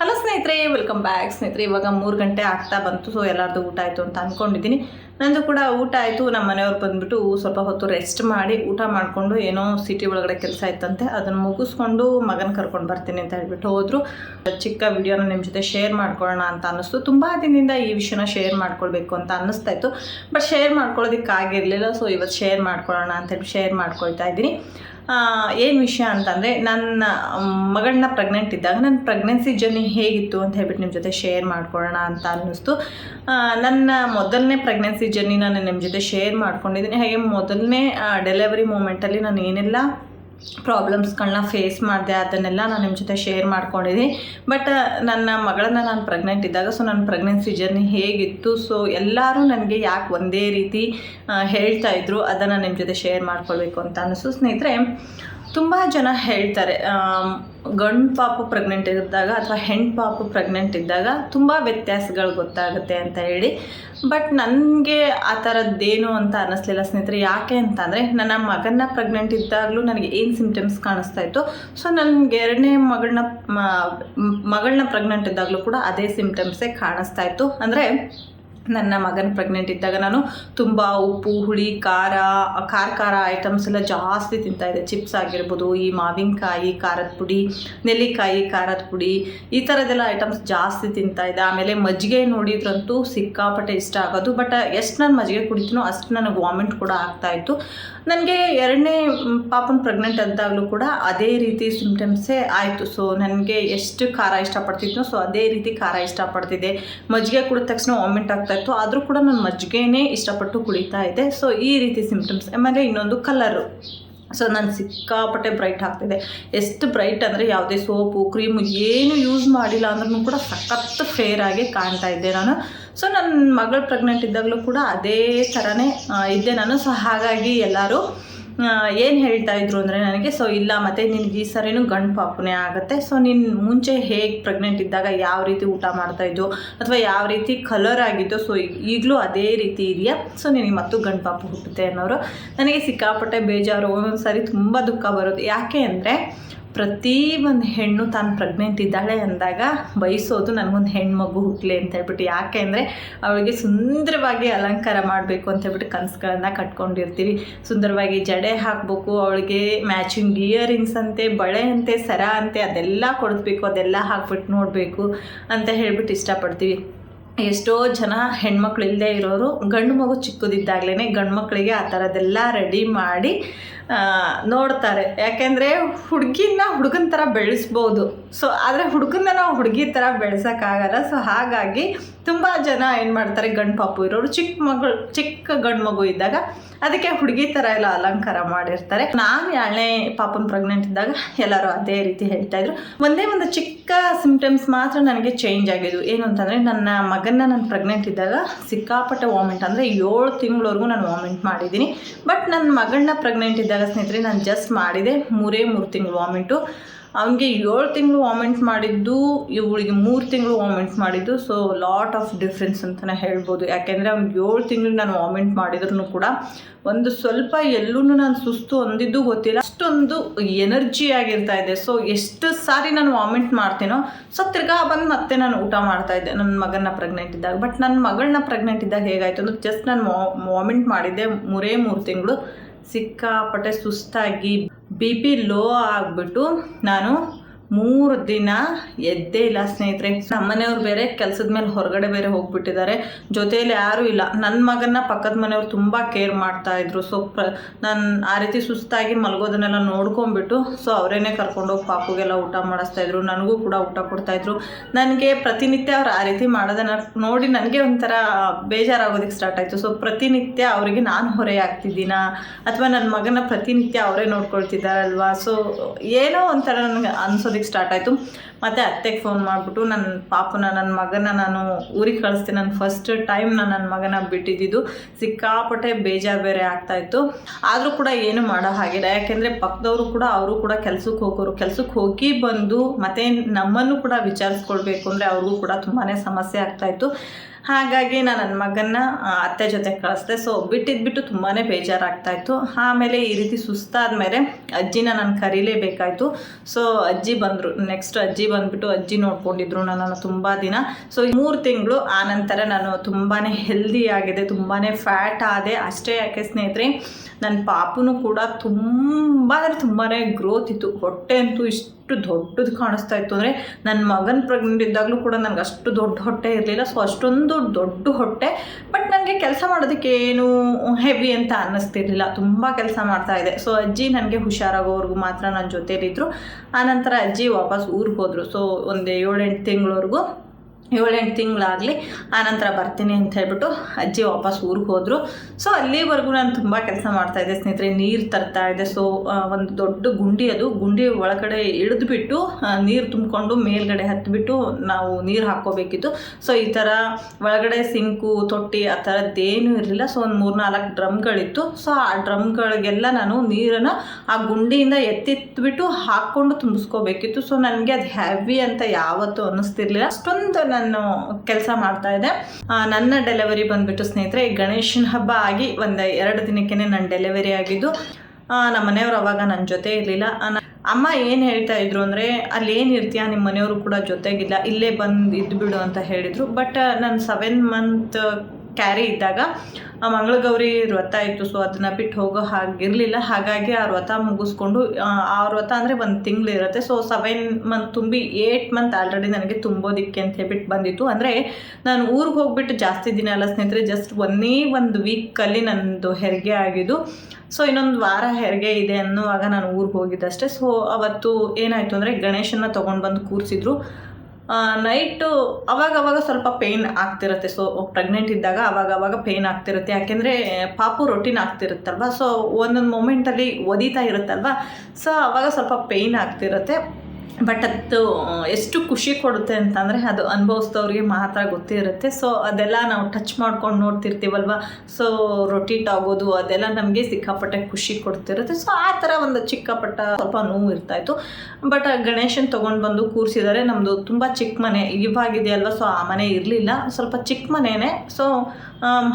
Hello ಸ್ನೇಹಿತರೆ welcome back ಸ್ನೇಹಿತರೆ, ಇವಾಗ ಮೂರು ಗಂಟೆ ಆಗ್ತಾ ಬಂತು ಸೊ ಎಲ್ಲರದ್ದು ಊಟ ಆಯಿತು ಅಂತ ಅಂದ್ಕೊಂಡಿದ್ದೀನಿ ನಂದು ಕೂಡ ಊಟ ಆಯಿತು ನಮ್ಮ ಮನೆಯವ್ರು ಬಂದುಬಿಟ್ಟು ಸ್ವಲ್ಪ ಹೊತ್ತು ರೆಸ್ಟ್ ಮಾಡಿ ಊಟ ಮಾಡಿಕೊಂಡು ಏನೋ ಸಿಟಿ ಒಳಗಡೆ ಕೆಲಸ ಇತ್ತಂತೆ, ಅದನ್ನು ಮುಗಿಸ್ಕೊಂಡು ಮಗನ ಕರ್ಕೊಂಡು ಬರ್ತೀನಿ ಅಂತ ಹೇಳ್ಬಿಟ್ಟು ಹೋದರು. ಚಿಕ್ಕ ವಿಡಿಯೋನ ನಿಮ್ಮ ಜೊತೆ ಶೇರ್ ಮಾಡ್ಕೊಳ್ಳೋಣ ಅಂತ ಅನ್ನಿಸ್ತು. ತುಂಬ ದಿನದಿಂದ ಈ ವಿಷಯನ ಶೇರ್ ಮಾಡ್ಕೊಳ್ಬೇಕು ಅಂತ ಅನ್ನಿಸ್ತಾ ಇತ್ತು ಬಟ್ ಶೇರ್ ಮಾಡ್ಕೊಳ್ಳೋದಕ್ಕಾಗಿರಲಿಲ್ಲ ಸೊ ಇವತ್ತು ಶೇರ್ ಮಾಡ್ಕೊಳ್ಳೋಣ ಅಂತ ಹೇಳಿ ಶೇರ್ ಮಾಡ್ಕೊಳ್ತಾ ಇದ್ದೀನಿ. ಏನು ವಿಷಯ ಅಂತಂದರೆ ನನ್ನ ಮಗಳನ್ನ ಪ್ರೆಗ್ನೆಂಟ್ ಇದ್ದಾಗ ನನ್ನ ಪ್ರೆಗ್ನೆನ್ಸಿ ಜರ್ನಿ ಹೇಗಿತ್ತು ಅಂತ ಹೇಳ್ಬಿಟ್ಟು ನಿಮ್ಮ ಜೊತೆ ಶೇರ್ ಮಾಡ್ಕೊಳ್ಳೋಣ ಅಂತ ಅನ್ನಿಸ್ತು. ನನ್ನ ಮೊದಲನೇ ಪ್ರೆಗ್ನೆನ್ಸಿ ಜರ್ನಿ ನಾನು ನಿಮ್ಮ ಜೊತೆ ಶೇರ್ ಮಾಡ್ಕೊಂಡಿದ್ದೀನಿ. ಹಾಗೆ ಮೊದಲನೇ ಡೆಲಿವರಿ ಮೂಮೆಂಟಲ್ಲಿ ನಾನು ಏನೆಲ್ಲ ಪ್ರಾಬ್ಲಮ್ಸ್ಗಳನ್ನ ಫೇಸ್ ಮಾಡಿದೆ, ಅದನ್ನೆಲ್ಲ ನಾನು ನಿಮ್ಮ ಜೊತೆ ಶೇರ್ ಮಾಡ್ಕೊಂಡಿದ್ದೀನಿ ಬಟ್ ನನ್ನ ಮಗಳನ್ನ ನಾನು ಪ್ರೆಗ್ನೆಂಟ್ ಇದ್ದಾಗ ಸೊ ನನ್ನ ಪ್ರೆಗ್ನೆನ್ಸಿ ಜರ್ನಿ ಹೇಗಿತ್ತು? ಸೊ ಎಲ್ಲರೂ ನನಗೆ ಯಾಕೆ ಒಂದೇ ರೀತಿ ಹೇಳ್ತಾ ಇದ್ರು, ಅದನ್ನು ನಿಮ್ಮ ಜೊತೆ ಶೇರ್ ಮಾಡ್ಕೊಳ್ಬೇಕು ಅಂತ ಅನಿಸು ಸ್ನೇಹಿತರೆ ತುಂಬ ಜನ ಹೇಳ್ತಾರೆ ಗಂಡು ಪಾಪು ಪ್ರೆಗ್ನೆಂಟ್ ಇದ್ದಾಗ ಅಥವಾ ಹೆಣ್ಣು ಪಾಪು ಪ್ರೆಗ್ನೆಂಟ್ ಇದ್ದಾಗ ತುಂಬ ವ್ಯತ್ಯಾಸಗಳು ಗೊತ್ತಾಗುತ್ತೆ ಅಂತ ಹೇಳಿ. ಬಟ್ ನನಗೆ ಆ ಥರದ್ದೇನು ಅಂತ ಅನ್ನಿಸ್ಲಿಲ್ಲ ಸ್ನೇಹಿತರೆ, ಯಾಕೆ ಅಂತಂದರೆ ನನ್ನ ಮಗನ ಪ್ರೆಗ್ನೆಂಟ್ ಇದ್ದಾಗಲೂ ನನಗೆ ಏನು ಸಿಮ್ಟಮ್ಸ್ ಕಾಣಿಸ್ತಾ ಇತ್ತು ಸೊ ನನಗೆ ಎರಡನೇ ಮಗಳನ್ನ ಮಗಳನ್ನ ಪ್ರೆಗ್ನೆಂಟ್ ಇದ್ದಾಗಲೂ ಕೂಡ ಅದೇ ಸಿಮ್ಟಮ್ಸೇ ಕಾಣಿಸ್ತಾ ಇತ್ತು. ಅಂದರೆ ನನ್ನ ಮಗನ ಪ್ರೆಗ್ನೆಂಟ್ ಇದ್ದಾಗ ನಾನು ತುಂಬ ಉಪ್ಪು, ಹುಳಿ, ಖಾರ ಖಾರ ಖಾರ ಐಟಮ್ಸ್ ಎಲ್ಲ ಜಾಸ್ತಿ ತಿಂತಾ ಇದ್ದೆ. ಚಿಪ್ಸ್ ಆಗಿರ್ಬೋದು, ಈ ಮಾವಿನಕಾಯಿ, ಖಾರದ ಪುಡಿ, ನೆಲ್ಲಿಕಾಯಿ, ಖಾರದ ಪುಡಿ, ಈ ಥರದ್ದೆಲ್ಲ ಐಟಮ್ಸ್ ಜಾಸ್ತಿ ತಿಂತಾ ಇದ್ದೆ. ಆಮೇಲೆ ಮಜ್ಜಿಗೆ ನೋಡಿದ್ರಂತೂ ಸಿಕ್ಕಾಪಟ್ಟೆ ಇಷ್ಟ ಆಗೋದು ಬಟ್ ಎಷ್ಟು ನಾನು ಮಜ್ಜಿಗೆ ಕುಡಿತೀನೋ ಅಷ್ಟು ನನಗೆ ವಾಮಿಟ್ ಕೂಡ ಆಗ್ತಾ ಇತ್ತು. ನನಗೆ ಎರಡನೇ ಪಾಪನ ಪ್ರೆಗ್ನೆಂಟ್ ಅಂದಾಗಲೂ ಕೂಡ ಅದೇ ರೀತಿ ಸಿಮ್ಟಮ್ಸೇ ಆಯಿತು. ಸೊ ನನಗೆ ಎಷ್ಟು ಖಾರ ಇಷ್ಟಪಡ್ತಿದ್ನೋ ಸೊ ಅದೇ ರೀತಿ ಖಾರ ಇಷ್ಟಪಡ್ತಿದ್ದೆ. ಮಜ್ಜಿಗೆ ಕುಡಿದ ತಕ್ಷಣ ವಾಮಿಟ್ ಆಗ್ತಾ ಇತ್ತು ಆದರೂ ಕೂಡ ನಾನು ಮಜ್ಜಿಗೆನೇ ಇಷ್ಟಪಟ್ಟು ಕುಳಿತಾ ಇದ್ದೆ. ಸೊ ಈ ರೀತಿ ಸಿಂಪ್ಟಮ್ಸ್ ಆಮೇಲೆ ಇನ್ನೊಂದು ಕಲರು ಸೊ ನಾನು ಸಿಕ್ಕಾಪಟ್ಟೆ ಬ್ರೈಟ್ ಆಗ್ತಿದೆ. ಎಷ್ಟು ಬ್ರೈಟ್ ಅಂದರೆ ಯಾವುದೇ ಸೋಪು ಕ್ರೀಮು ಏನು ಯೂಸ್ ಮಾಡಿಲ್ಲ ಅಂದ್ರೂ ಕೂಡ ಸಖತ್ ಫೇರ್ ಆಗಿ ಕಾಣ್ತಾ ಇದ್ದೆ ನಾನು. ಸೊ ನನ್ನ ಮಗಳು ಪ್ರೆಗ್ನೆಂಟ್ ಇದ್ದಾಗಲೂ ಕೂಡ ಅದೇ ಥರನೇ ಇದ್ದೆ ನಾನು. ಸೊ ಹಾಗಾಗಿ ಎಲ್ಲರೂ ಏನು ಹೇಳ್ತಾ ಇದ್ರು ಅಂದರೆ ನನಗೆ, ಸೊ, ಇಲ್ಲ, ಮತ್ತು ನಿನಗೆ ಈ ಸರಿನೂ ಗಂಡು ಪಾಪುನೇ ಆಗುತ್ತೆ. ಸೊ, ನೀನು ಮುಂಚೆ ಹೇಗೆ ಪ್ರೆಗ್ನೆಂಟ್ ಇದ್ದಾಗ ಯಾವ ರೀತಿ ಊಟ ಮಾಡ್ತಾಯಿದ್ದು ಅಥವಾ ಯಾವ ರೀತಿ ಕಲರ್ ಆಗಿದ್ದು? ಸೊ ಈಗಲೂ ಅದೇ ರೀತಿ ಇದೆಯಾ? ಸೊ, ನಿನಗೆ ಮತ್ತು ಗಂಡು ಪಾಪು ಹುಟ್ಟುತ್ತೆ ಅನ್ನೋರು ನನಗೆ ಸಿಕ್ಕಾಪಟ್ಟೆ ಬೇಜಾರು. ಒಂದೊಂದು ಸಾರಿ ತುಂಬ ದುಃಖ ಬರುತ್ತೆ ಯಾಕೆ ಅಂದರೆ ಪ್ರತಿ ಒಂದು ಹೆಣ್ಣು ತಾನು ಪ್ರೆಗ್ನೆಂಟ್ ಇದ್ದಾಳೆ ಅಂದಾಗ ಬಯಸೋದು ನನಗೊಂದು ಹೆಣ್ಮಗು ಹುಟ್ಟಲಿ ಅಂತ ಹೇಳ್ಬಿಟ್ಟು. ಯಾಕೆ ಅಂದರೆ ಅವಳಿಗೆ ಸುಂದರವಾಗಿ ಅಲಂಕಾರ ಮಾಡಬೇಕು ಅಂತ ಹೇಳ್ಬಿಟ್ಟು ಕನಸುಗಳನ್ನ ಕಟ್ಕೊಂಡಿರ್ತೀವಿ. ಸುಂದರವಾಗಿ ಜಡೆ ಹಾಕಬೇಕು, ಅವಳಿಗೆ ಮ್ಯಾಚಿಂಗ್ ಇಯರಿಂಗ್ಸ್ ಅಂತೆ, ಬಳೆ ಅಂತೆ, ಸರ ಅಂತೆ, ಅದೆಲ್ಲ ಕೊಡಿಸ್ಬೇಕು, ಅದೆಲ್ಲ ಹಾಕ್ಬಿಟ್ಟು ನೋಡಬೇಕು ಅಂತ ಹೇಳ್ಬಿಟ್ಟು ಇಷ್ಟಪಡ್ತೀವಿ. ಎಷ್ಟೋ ಜನ ಹೆಣ್ಮಕ್ಳು ಇಲ್ಲದೆ ಇರೋರು ಗಂಡು ಮಗು ಚಿಕ್ಕದಿದ್ದಾಗಲೇ ಗಂಡು ಮಕ್ಕಳಿಗೆ ಆ ಥರದ್ದೆಲ್ಲ ರೆಡಿ ಮಾಡಿ ನೋಡ್ತಾರೆ. ಯಾಕೆಂದರೆ ಹುಡುಗಿನ ಹುಡುಗನ ಥರ ಬೆಳೆಸ್ಬೋದು. ಸೊ ಆದರೆ ಹುಡುಗನ ನಾವು ಹುಡುಗಿ ಥರ ಬೆಳೆಸೋಕ್ಕಾಗಲ್ಲ. ಸೊ ಹಾಗಾಗಿ ತುಂಬ ಜನ ಏನು ಮಾಡ್ತಾರೆ, ಗಂಡು ಪಾಪು ಇರೋರು ಚಿಕ್ಕ ಮಗಳು, ಚಿಕ್ಕ ಗಂಡು ಮಗು ಇದ್ದಾಗ ಅದಕ್ಕೆ ಹುಡುಗಿ ಥರ ಎಲ್ಲ ಅಲಂಕಾರ ಮಾಡಿರ್ತಾರೆ. ನಾನು ಎರಡನೇ ಪಾಪನ ಪ್ರೆಗ್ನೆಂಟ್ ಇದ್ದಾಗ ಎಲ್ಲರೂ ಅದೇ ರೀತಿ ಹೇಳ್ತಾ ಇದ್ರು. ಒಂದೇ ಒಂದು ಚಿಕ್ಕ ಸಿಂಪ್ಟಮ್ಸ್ ಮಾತ್ರ ನನಗೆ ಚೇಂಜ್ ಆಗಿದ್ದು. ಏನು ಅಂತಂದರೆ, ನನ್ನ ಮಗನ ನಾನು ಪ್ರೆಗ್ನೆಂಟ್ ಇದ್ದಾಗ ಸಿಕ್ಕಾಪಟ್ಟೆ ವಾಮಿಂಟ್ ಅಂದರೆ ಏಳು ತಿಂಗಳವರೆಗೂ ನಾನು ವಾಮಿಂಟ್ ಮಾಡಿದ್ದೀನಿ. ಬಟ್ ನನ್ನ ಮಗಳನ್ನ ಪ್ರೆಗ್ನೆಂಟ್ ಇದ್ದಾಗ ಸ್ನೇಹಿತರೆ, ನಾನು ಜಸ್ಟ್ ಮಾಡಿದೆ ಮೂರೇ ಮೂರು ತಿಂಗಳು ವಾಮಿಂಟು ಅವನಿಗೆ ಏಳು ತಿಂಗಳು ವಾಮಿಂಟ್ ಮಾಡಿದ್ದು, ಇವಳಿಗೆ ಮೂರು ತಿಂಗಳು ವಾಮಿಂಟ್ ಮಾಡಿದ್ದು ಸೊ ಲಾಟ್ ಆಫ್ ಡಿಫ್ರೆನ್ಸ್ ಅಂತಲೇ ಹೇಳ್ಬೋದು. ಯಾಕೆಂದರೆ ಅವ್ನಿಗೆ ಏಳು ತಿಂಗಳು ನಾನು ವಾಮಿಂಟ್ ಮಾಡಿದ್ರು ಕೂಡ ಒಂದು ಸ್ವಲ್ಪ ಎಲ್ಲೂ ನಾನು ಸುಸ್ತು ಹೊಂದಿದ್ದು ಗೊತ್ತಿಲ್ಲ. ಅಷ್ಟೊಂದು ಎನರ್ಜಿ ಆಗಿರ್ತಾ ಇದೆ. ಸೊ ಎಷ್ಟು ಸಾರಿ ನಾನು ವಾಮಿಂಟ್ ಮಾಡ್ತೀನೋ, ಸೊ ತಿರ್ಗಾ ಬಂದು ಮತ್ತೆ ನಾನು ಊಟ ಮಾಡ್ತಾ ಇದ್ದೆ. ನನ್ನ ಮಗನ ಪ್ರೆಗ್ನೆಂಟ್ ಇದ್ದಾಗ. ಬಟ್ ನನ್ನ ಮಗಳನ್ನ ಪ್ರೆಗ್ನೆಂಟ್ ಇದ್ದಾಗ ಹೇಗಾಯಿತು ಅಂದ್ರೆ ಜಸ್ಟ್ ನಾನು ವಾಮಿಂಟ್ ಮಾಡಿದ್ದೆ ಮೂರೇ ಮೂರು ತಿಂಗಳು. ಸಿಕ್ಕಾಪಟ್ಟೆ ಸುಸ್ತಾಗಿ ಬಿ ಪಿ ಲೋ ಆಗಿಬಿಟ್ಟು ನಾನು ಮೂರು ದಿನ ಎದ್ದೇ ಇಲ್ಲ ಸ್ನೇಹಿತರೆ. ನಮ್ಮನೆಯವ್ರು ಬೇರೆ ಕೆಲಸದ ಮೇಲೆ ಹೊರಗಡೆ ಬೇರೆ ಹೋಗ್ಬಿಟ್ಟಿದ್ದಾರೆ. ಜೊತೆಯಲ್ಲಿ ಯಾರೂ ಇಲ್ಲ. ನನ್ನ ಮಗನ ಪಕ್ಕದ ಮನೆಯವ್ರು ತುಂಬ ಕೇರ್ ಮಾಡ್ತಾ ಇದ್ರು. ಸೊ ಪ್ರ, ನಾನು ಆ ರೀತಿ ಸುಸ್ತಾಗಿ ಮಲಗೋದನ್ನೆಲ್ಲ ನೋಡ್ಕೊಂಡ್ಬಿಟ್ಟು ಸೊ ಅವರೇನೆ ಕರ್ಕೊಂಡೋಗಿ ಪಾಪುಗೆಲ್ಲ ಊಟ ಮಾಡಿಸ್ತಾ ಇದ್ರು. ನನಗೂ ಕೂಡ ಊಟ ಕೊಡ್ತಾಯಿದ್ರು ನನಗೆ ಪ್ರತಿನಿತ್ಯ ಅವ್ರು ಆ ರೀತಿ ಮಾಡೋದನ್ನ ನೋಡಿ ನನಗೆ ಒಂಥರ ಬೇಜಾರಾಗೋದಕ್ಕೆ ಸ್ಟಾರ್ಟ್ ಆಯಿತು. ಸೊ ಪ್ರತಿನಿತ್ಯ ಅವರಿಗೆ ನಾನು ಹೊರೆ ಆಗ್ತಿದ್ದೀನಾ? ಅಥವಾ ನನ್ನ ಮಗನ ಪ್ರತಿನಿತ್ಯ ಅವರೇ ನೋಡ್ಕೊಳ್ತಿದ್ದಾರಲ್ವಾ? ಸೊ ಏನೋ ಒಂಥರ ನನಗೆ ಅನ್ಸೋದಕ್ಕೆ ಸ್ಟಾರ್ಟ್ ಆಯಿತು. ಮತ್ತು ಅತ್ತೆಗೆ ಫೋನ್ ಮಾಡಿಬಿಟ್ಟು ನನ್ನ ಪಾಪನ ನನ್ನ ಮಗನ ನಾನು ಊರಿಗೆ ಕಳಿಸ್ತೀನಿ. ನಾನು ಫಸ್ಟ್ ಟೈಮ್ ನಾನು ನನ್ನ ಮಗನ ಬಿಟ್ಟಿದ್ದು ಸಿಕ್ಕಾಪಟ್ಟೆ ಬೇಜಾರು ಬೇರೆ ಆಗ್ತಾಯಿತ್ತು ಆದರೂ ಕೂಡ ಏನು ಮಾಡೋ ಹಾಗಿಲ್ಲ. ಯಾಕೆಂದರೆ ಪಕ್ಕದವರು ಕೂಡ ಅವರು ಕೂಡ ಕೆಲಸಕ್ಕೆ ಹೋಗೋರು. ಕೆಲಸಕ್ಕೆ ಹೋಗಿ ಬಂದು ಮತ್ತೆ ನಮ್ಮನ್ನು ಕೂಡ ವಿಚಾರಿಸ್ಕೊಳ್ಬೇಕು. ಅಂದರೆ ಅವ್ರಿಗೂ ಕೂಡ ತುಂಬಾ ಸಮಸ್ಯೆ ಆಗ್ತಾಯಿತ್ತು ಹಾಗಾಗಿ ನಾನು ನನ್ನ ಮಗನ್ನ ಅತ್ತೆ ಜೊತೆ ಕಳಿಸ್ದೆ. ಸೊ ಬಿಟ್ಟಿದ್ಬಿಟ್ಟು ತುಂಬಾ ಬೇಜಾರಾಗ್ತಾಯಿತ್ತು ಆಮೇಲೆ ಈ ರೀತಿ ಸುಸ್ತಾದ ಮೇಲೆ ಅಜ್ಜಿನ ನಾನು ಕರೀಲೇಬೇಕಾಯಿತು. ಸೊ ಅಜ್ಜಿ ಬಂದರು. ನೆಕ್ಸ್ಟ್ ಅಜ್ಜಿ ಬಂದ್ಬಿಟ್ಟು ಅಜ್ಜಿ ನೋಡ್ಕೊಂಡಿದ್ರು ನನ್ನನ್ನು ತುಂಬ ದಿನ. ಸೊ ಮೂರು ತಿಂಗಳು ಆನಂತರ ನಾನು ತುಂಬಾ ಹೆಲ್ದಿ ಆಗಿದೆ ತುಂಬಾ ಫ್ಯಾಟ್ ಆದೆ. ಅಷ್ಟೇ ಯಾಕೆ ಸ್ನೇಹಿತರೆ ನನ್ನ ಪಾಪುನೂ ಕೂಡ ತುಂಬ, ಅಂದರೆ ತುಂಬಾ ಗ್ರೋತ್ ಇತ್ತು. ಹೊಟ್ಟೆ ಅಂತೂ ಇಷ್ಟು ದೊಡ್ಡದು ಕಾಣಿಸ್ತಾ ಇತ್ತು ಅಂದರೆ ನನ್ನ ಮಗನ ಪ್ರೆಗ್ನೆಂಟ್ ಇದ್ದಾಗಲೂ ಕೂಡ ನನಗೆ ಅಷ್ಟು ದೊಡ್ಡ ಹೊಟ್ಟೆ ಇರಲಿಲ್ಲ. ಸೊ ಅಷ್ಟೊಂದು ದೊಡ್ಡ ಹೊಟ್ಟೆ ಬಟ್ ನನಗೆ ಕೆಲಸ ಮಾಡೋದಕ್ಕೆ ಏನು ಹೆವಿ ಅಂತ ಅನ್ನಿಸ್ತಿರ್ಲಿಲ್ಲ. ತುಂಬ ಕೆಲಸ ಮಾಡ್ತಾ ಇದೆ. ಸೊ ಅಜ್ಜಿ ನನಗೆ ಹುಷಾರಾಗೋವರೆಗೂ ಮಾತ್ರ ನನ್ನ ಜೊತೆಯಲ್ಲಿದ್ದರು ಆನಂತರ ಅಜ್ಜಿ ವಾಪಸ್ ಊರಿಗೆ ಹೋದರು. ಸೊ ಒಂದು ಏಳೆಂಟು ತಿಂಗಳವರೆಗೂ ಏಳೆಂಟು ತಿಂಗಳಾಗಲಿ ಆನಂತರ ಬರ್ತೀನಿ ಅಂತ ಹೇಳ್ಬಿಟ್ಟು ಅಜ್ಜಿ ವಾಪಸ್ ಊರಿಗೆ ಹೋದರು. ಸೊ ಅಲ್ಲಿವರೆಗೂ ನಾನು ತುಂಬ ಕೆಲಸ ಮಾಡ್ತಾಯಿದ್ದೆ ಸ್ನೇಹಿತರೆ. ನೀರು ತರ್ತಾ ಇದ್ದೆ. ಸೊ ಒಂದು ದೊಡ್ಡ ಗುಂಡಿ ಅದು. ಗುಂಡಿ ಒಳಗಡೆ ಇಳಿದುಬಿಟ್ಟು ನೀರು ತುಂಬಿಕೊಂಡು ಮೇಲ್ಗಡೆ ಹತ್ತಿಬಿಟ್ಟು ನಾವು ನೀರು ಹಾಕ್ಕೋಬೇಕಿತ್ತು. ಸೊ ಈ ಥರ ಒಳಗಡೆ ಸಿಂಕು, ತೊಟ್ಟಿ ಆ ಥರದ್ದೇನೂ ಇರಲಿಲ್ಲ. ಸೊ ಒಂದು ಮೂರು ನಾಲ್ಕು ಡ್ರಮ್ಗಳಿತ್ತು. ಸೊ ಆ ಡ್ರಮ್ಗಳಿಗೆಲ್ಲ ನಾನು ನೀರನ್ನು ಆ ಗುಂಡಿಯಿಂದ ಎತ್ತಿತ್ಬಿಟ್ಟು ಹಾಕ್ಕೊಂಡು ತುಂಬಿಸ್ಕೋಬೇಕಿತ್ತು. ಸೊ ನನಗೆ ಅದು ಹ್ಯಾವಿ ಅಂತ ಯಾವತ್ತೂ ಅನ್ನಿಸ್ತಿರ್ಲಿಲ್ಲ ಅಷ್ಟೊಂದು ನಾನು ಕೆಲಸ ಮಾಡ್ತಾ ಇದ್ದೆ. ನನ್ನ ಡೆಲಿವರಿ ಬಂದ್ಬಿಟ್ಟು ಸ್ನೇಹಿತರೆ ಗಣೇಶನ ಹಬ್ಬ ಆಗಿ ಒಂದು ಎರಡು ದಿನಕ್ಕೆ ನನ್ನ ಡೆಲಿವರಿ ಆಗಿದ್ದು ನಮ್ಮ ಮನೆಯವರು ಅವಾಗ ನನ್ನ ಜೊತೆ ಇರಲಿಲ್ಲ. ಅಮ್ಮ ಏನು ಹೇಳ್ತಾ ಇದ್ರು ಅಂದರೆ, ಅಲ್ಲಿ ಏನು ಇರ್ತೀಯ ನಿಮ್ಮ ಮನೆಯವರು ಕೂಡ ಜೊತೆಗಿಲ್ಲ, ಇಲ್ಲೇ ಬಂದು ಇದ್ದುಬಿಡು ಅಂತ ಹೇಳಿದರು. ಬಟ್ ನಾನು ಸೆವೆನ್ ಮಂತ್ ಕ್ಯಾರಿ ಇದ್ದಾಗ ಆ ಮಂಗಳಗೌರಿ ವ್ರತ ಇತ್ತು ಸೊ ಅದನ್ನು ಬಿಟ್ಟು ಹೋಗೋ ಹಾಗಿರಲಿಲ್ಲ. ಹಾಗಾಗಿ ಆ ವ್ರತ ಮುಗಿಸ್ಕೊಂಡು ಆ, ವ್ರತ ಅಂದರೆ ಒಂದು ತಿಂಗಳು ಇರುತ್ತೆ. ಸೊ ಸೆವೆನ್ ಮಂತ್ ತುಂಬಿ ಏಯ್ಟ್ ಮಂತ್ ಆಲ್ರೆಡಿ ನನಗೆ ತುಂಬೋದಿಕ್ಕೆ ಅಂತ ಹೇಳ್ಬಿಟ್ಟು ಬಂದಿತ್ತು. ಅಂದರೆ ನಾನು ಊರಿಗೆ ಹೋಗ್ಬಿಟ್ಟು ಜಾಸ್ತಿ ದಿನ ಅಲ್ಲ ಸ್ನೇಹಿತರೆ ಜಸ್ಟ್ ಒಂದೇ ಒಂದು ವೀಕಲ್ಲಿ ನನ್ನದು ಹೆರಿಗೆ ಆಗಿದ್ದು. ಸೊ ಇನ್ನೊಂದು ವಾರ ಹೆರಿಗೆ ಇದೆ ಅನ್ನುವಾಗ ನಾನು ಊರಿಗೆ ಹೋಗಿದ್ದಷ್ಟೇ. ಸೊ ಅವತ್ತು ಏನಾಯಿತು ಅಂದರೆ ಗಣೇಶನ ತೊಗೊಂಡು ಬಂದು ಕೂರಿಸಿದ್ರು. ನೈಟು ಅವಾಗ ಅವಾಗ ಸ್ವಲ್ಪ ಪೇಯ್ನ್ ಆಗ್ತಿರುತ್ತೆ. ಸೊ ಪ್ರೆಗ್ನೆಂಟ್ ಇದ್ದಾಗ ಅವಾಗ ಅವಾಗ ಪೇಯ್ನ್ ಆಗ್ತಿರುತ್ತೆ. ಯಾಕೆಂದರೆ ಪಾಪು ರೊಟೀನ್ ಆಗ್ತಿರುತ್ತಲ್ವ? ಸೊ ಒಂದೊಂದು ಮೂಮೆಂಟಲ್ಲಿ ಒದಿತಾ ಇರುತ್ತಲ್ವ? ಸೊ ಅವಾಗ ಸ್ವಲ್ಪ ಪೇಯ್ನ್ ಆಗ್ತಿರುತ್ತೆ. ಬಟ್ ಅದು ಎಷ್ಟು ಖುಷಿ ಕೊಡುತ್ತೆ ಅಂತಂದರೆ ಅದು ಅನುಭವಿಸ್ದವ್ರಿಗೆ ಮಾತ್ರ ಗೊತ್ತಿರುತ್ತೆ ಸೊ ಅದೆಲ್ಲ ನಾವು ಟಚ್ ಮಾಡ್ಕೊಂಡು ನೋಡ್ತಿರ್ತೀವಲ್ವ? ಸೊ ರೊಟ್ಟಿ ಆಗೋದು ಅದೆಲ್ಲ ನಮಗೆ ಸಿಕ್ಕಾಪಟ್ಟೆ ಖುಷಿ ಕೊಡ್ತಿರುತ್ತೆ. ಸೊ ಆ ಥರ ಒಂದು ಚಿಕ್ಕಪಟ್ಟ ಸ್ವಲ್ಪ ನೋವು ಇರ್ತಾಯಿತ್ತು. ಬಟ್ ಗಣೇಶನ್ ತೊಗೊಂಡು ಬಂದು ಕೂರಿಸಿದರೆ. ನಮ್ಮದು ತುಂಬ ಚಿಕ್ಕ ಮನೆ ಇವಾಗಿದೆಯಲ್ವ ಸೊ ಆ ಮನೆ ಇರಲಿಲ್ಲ. ಸ್ವಲ್ಪ ಚಿಕ್ಕ ಮನೆಯೇ ಸೊ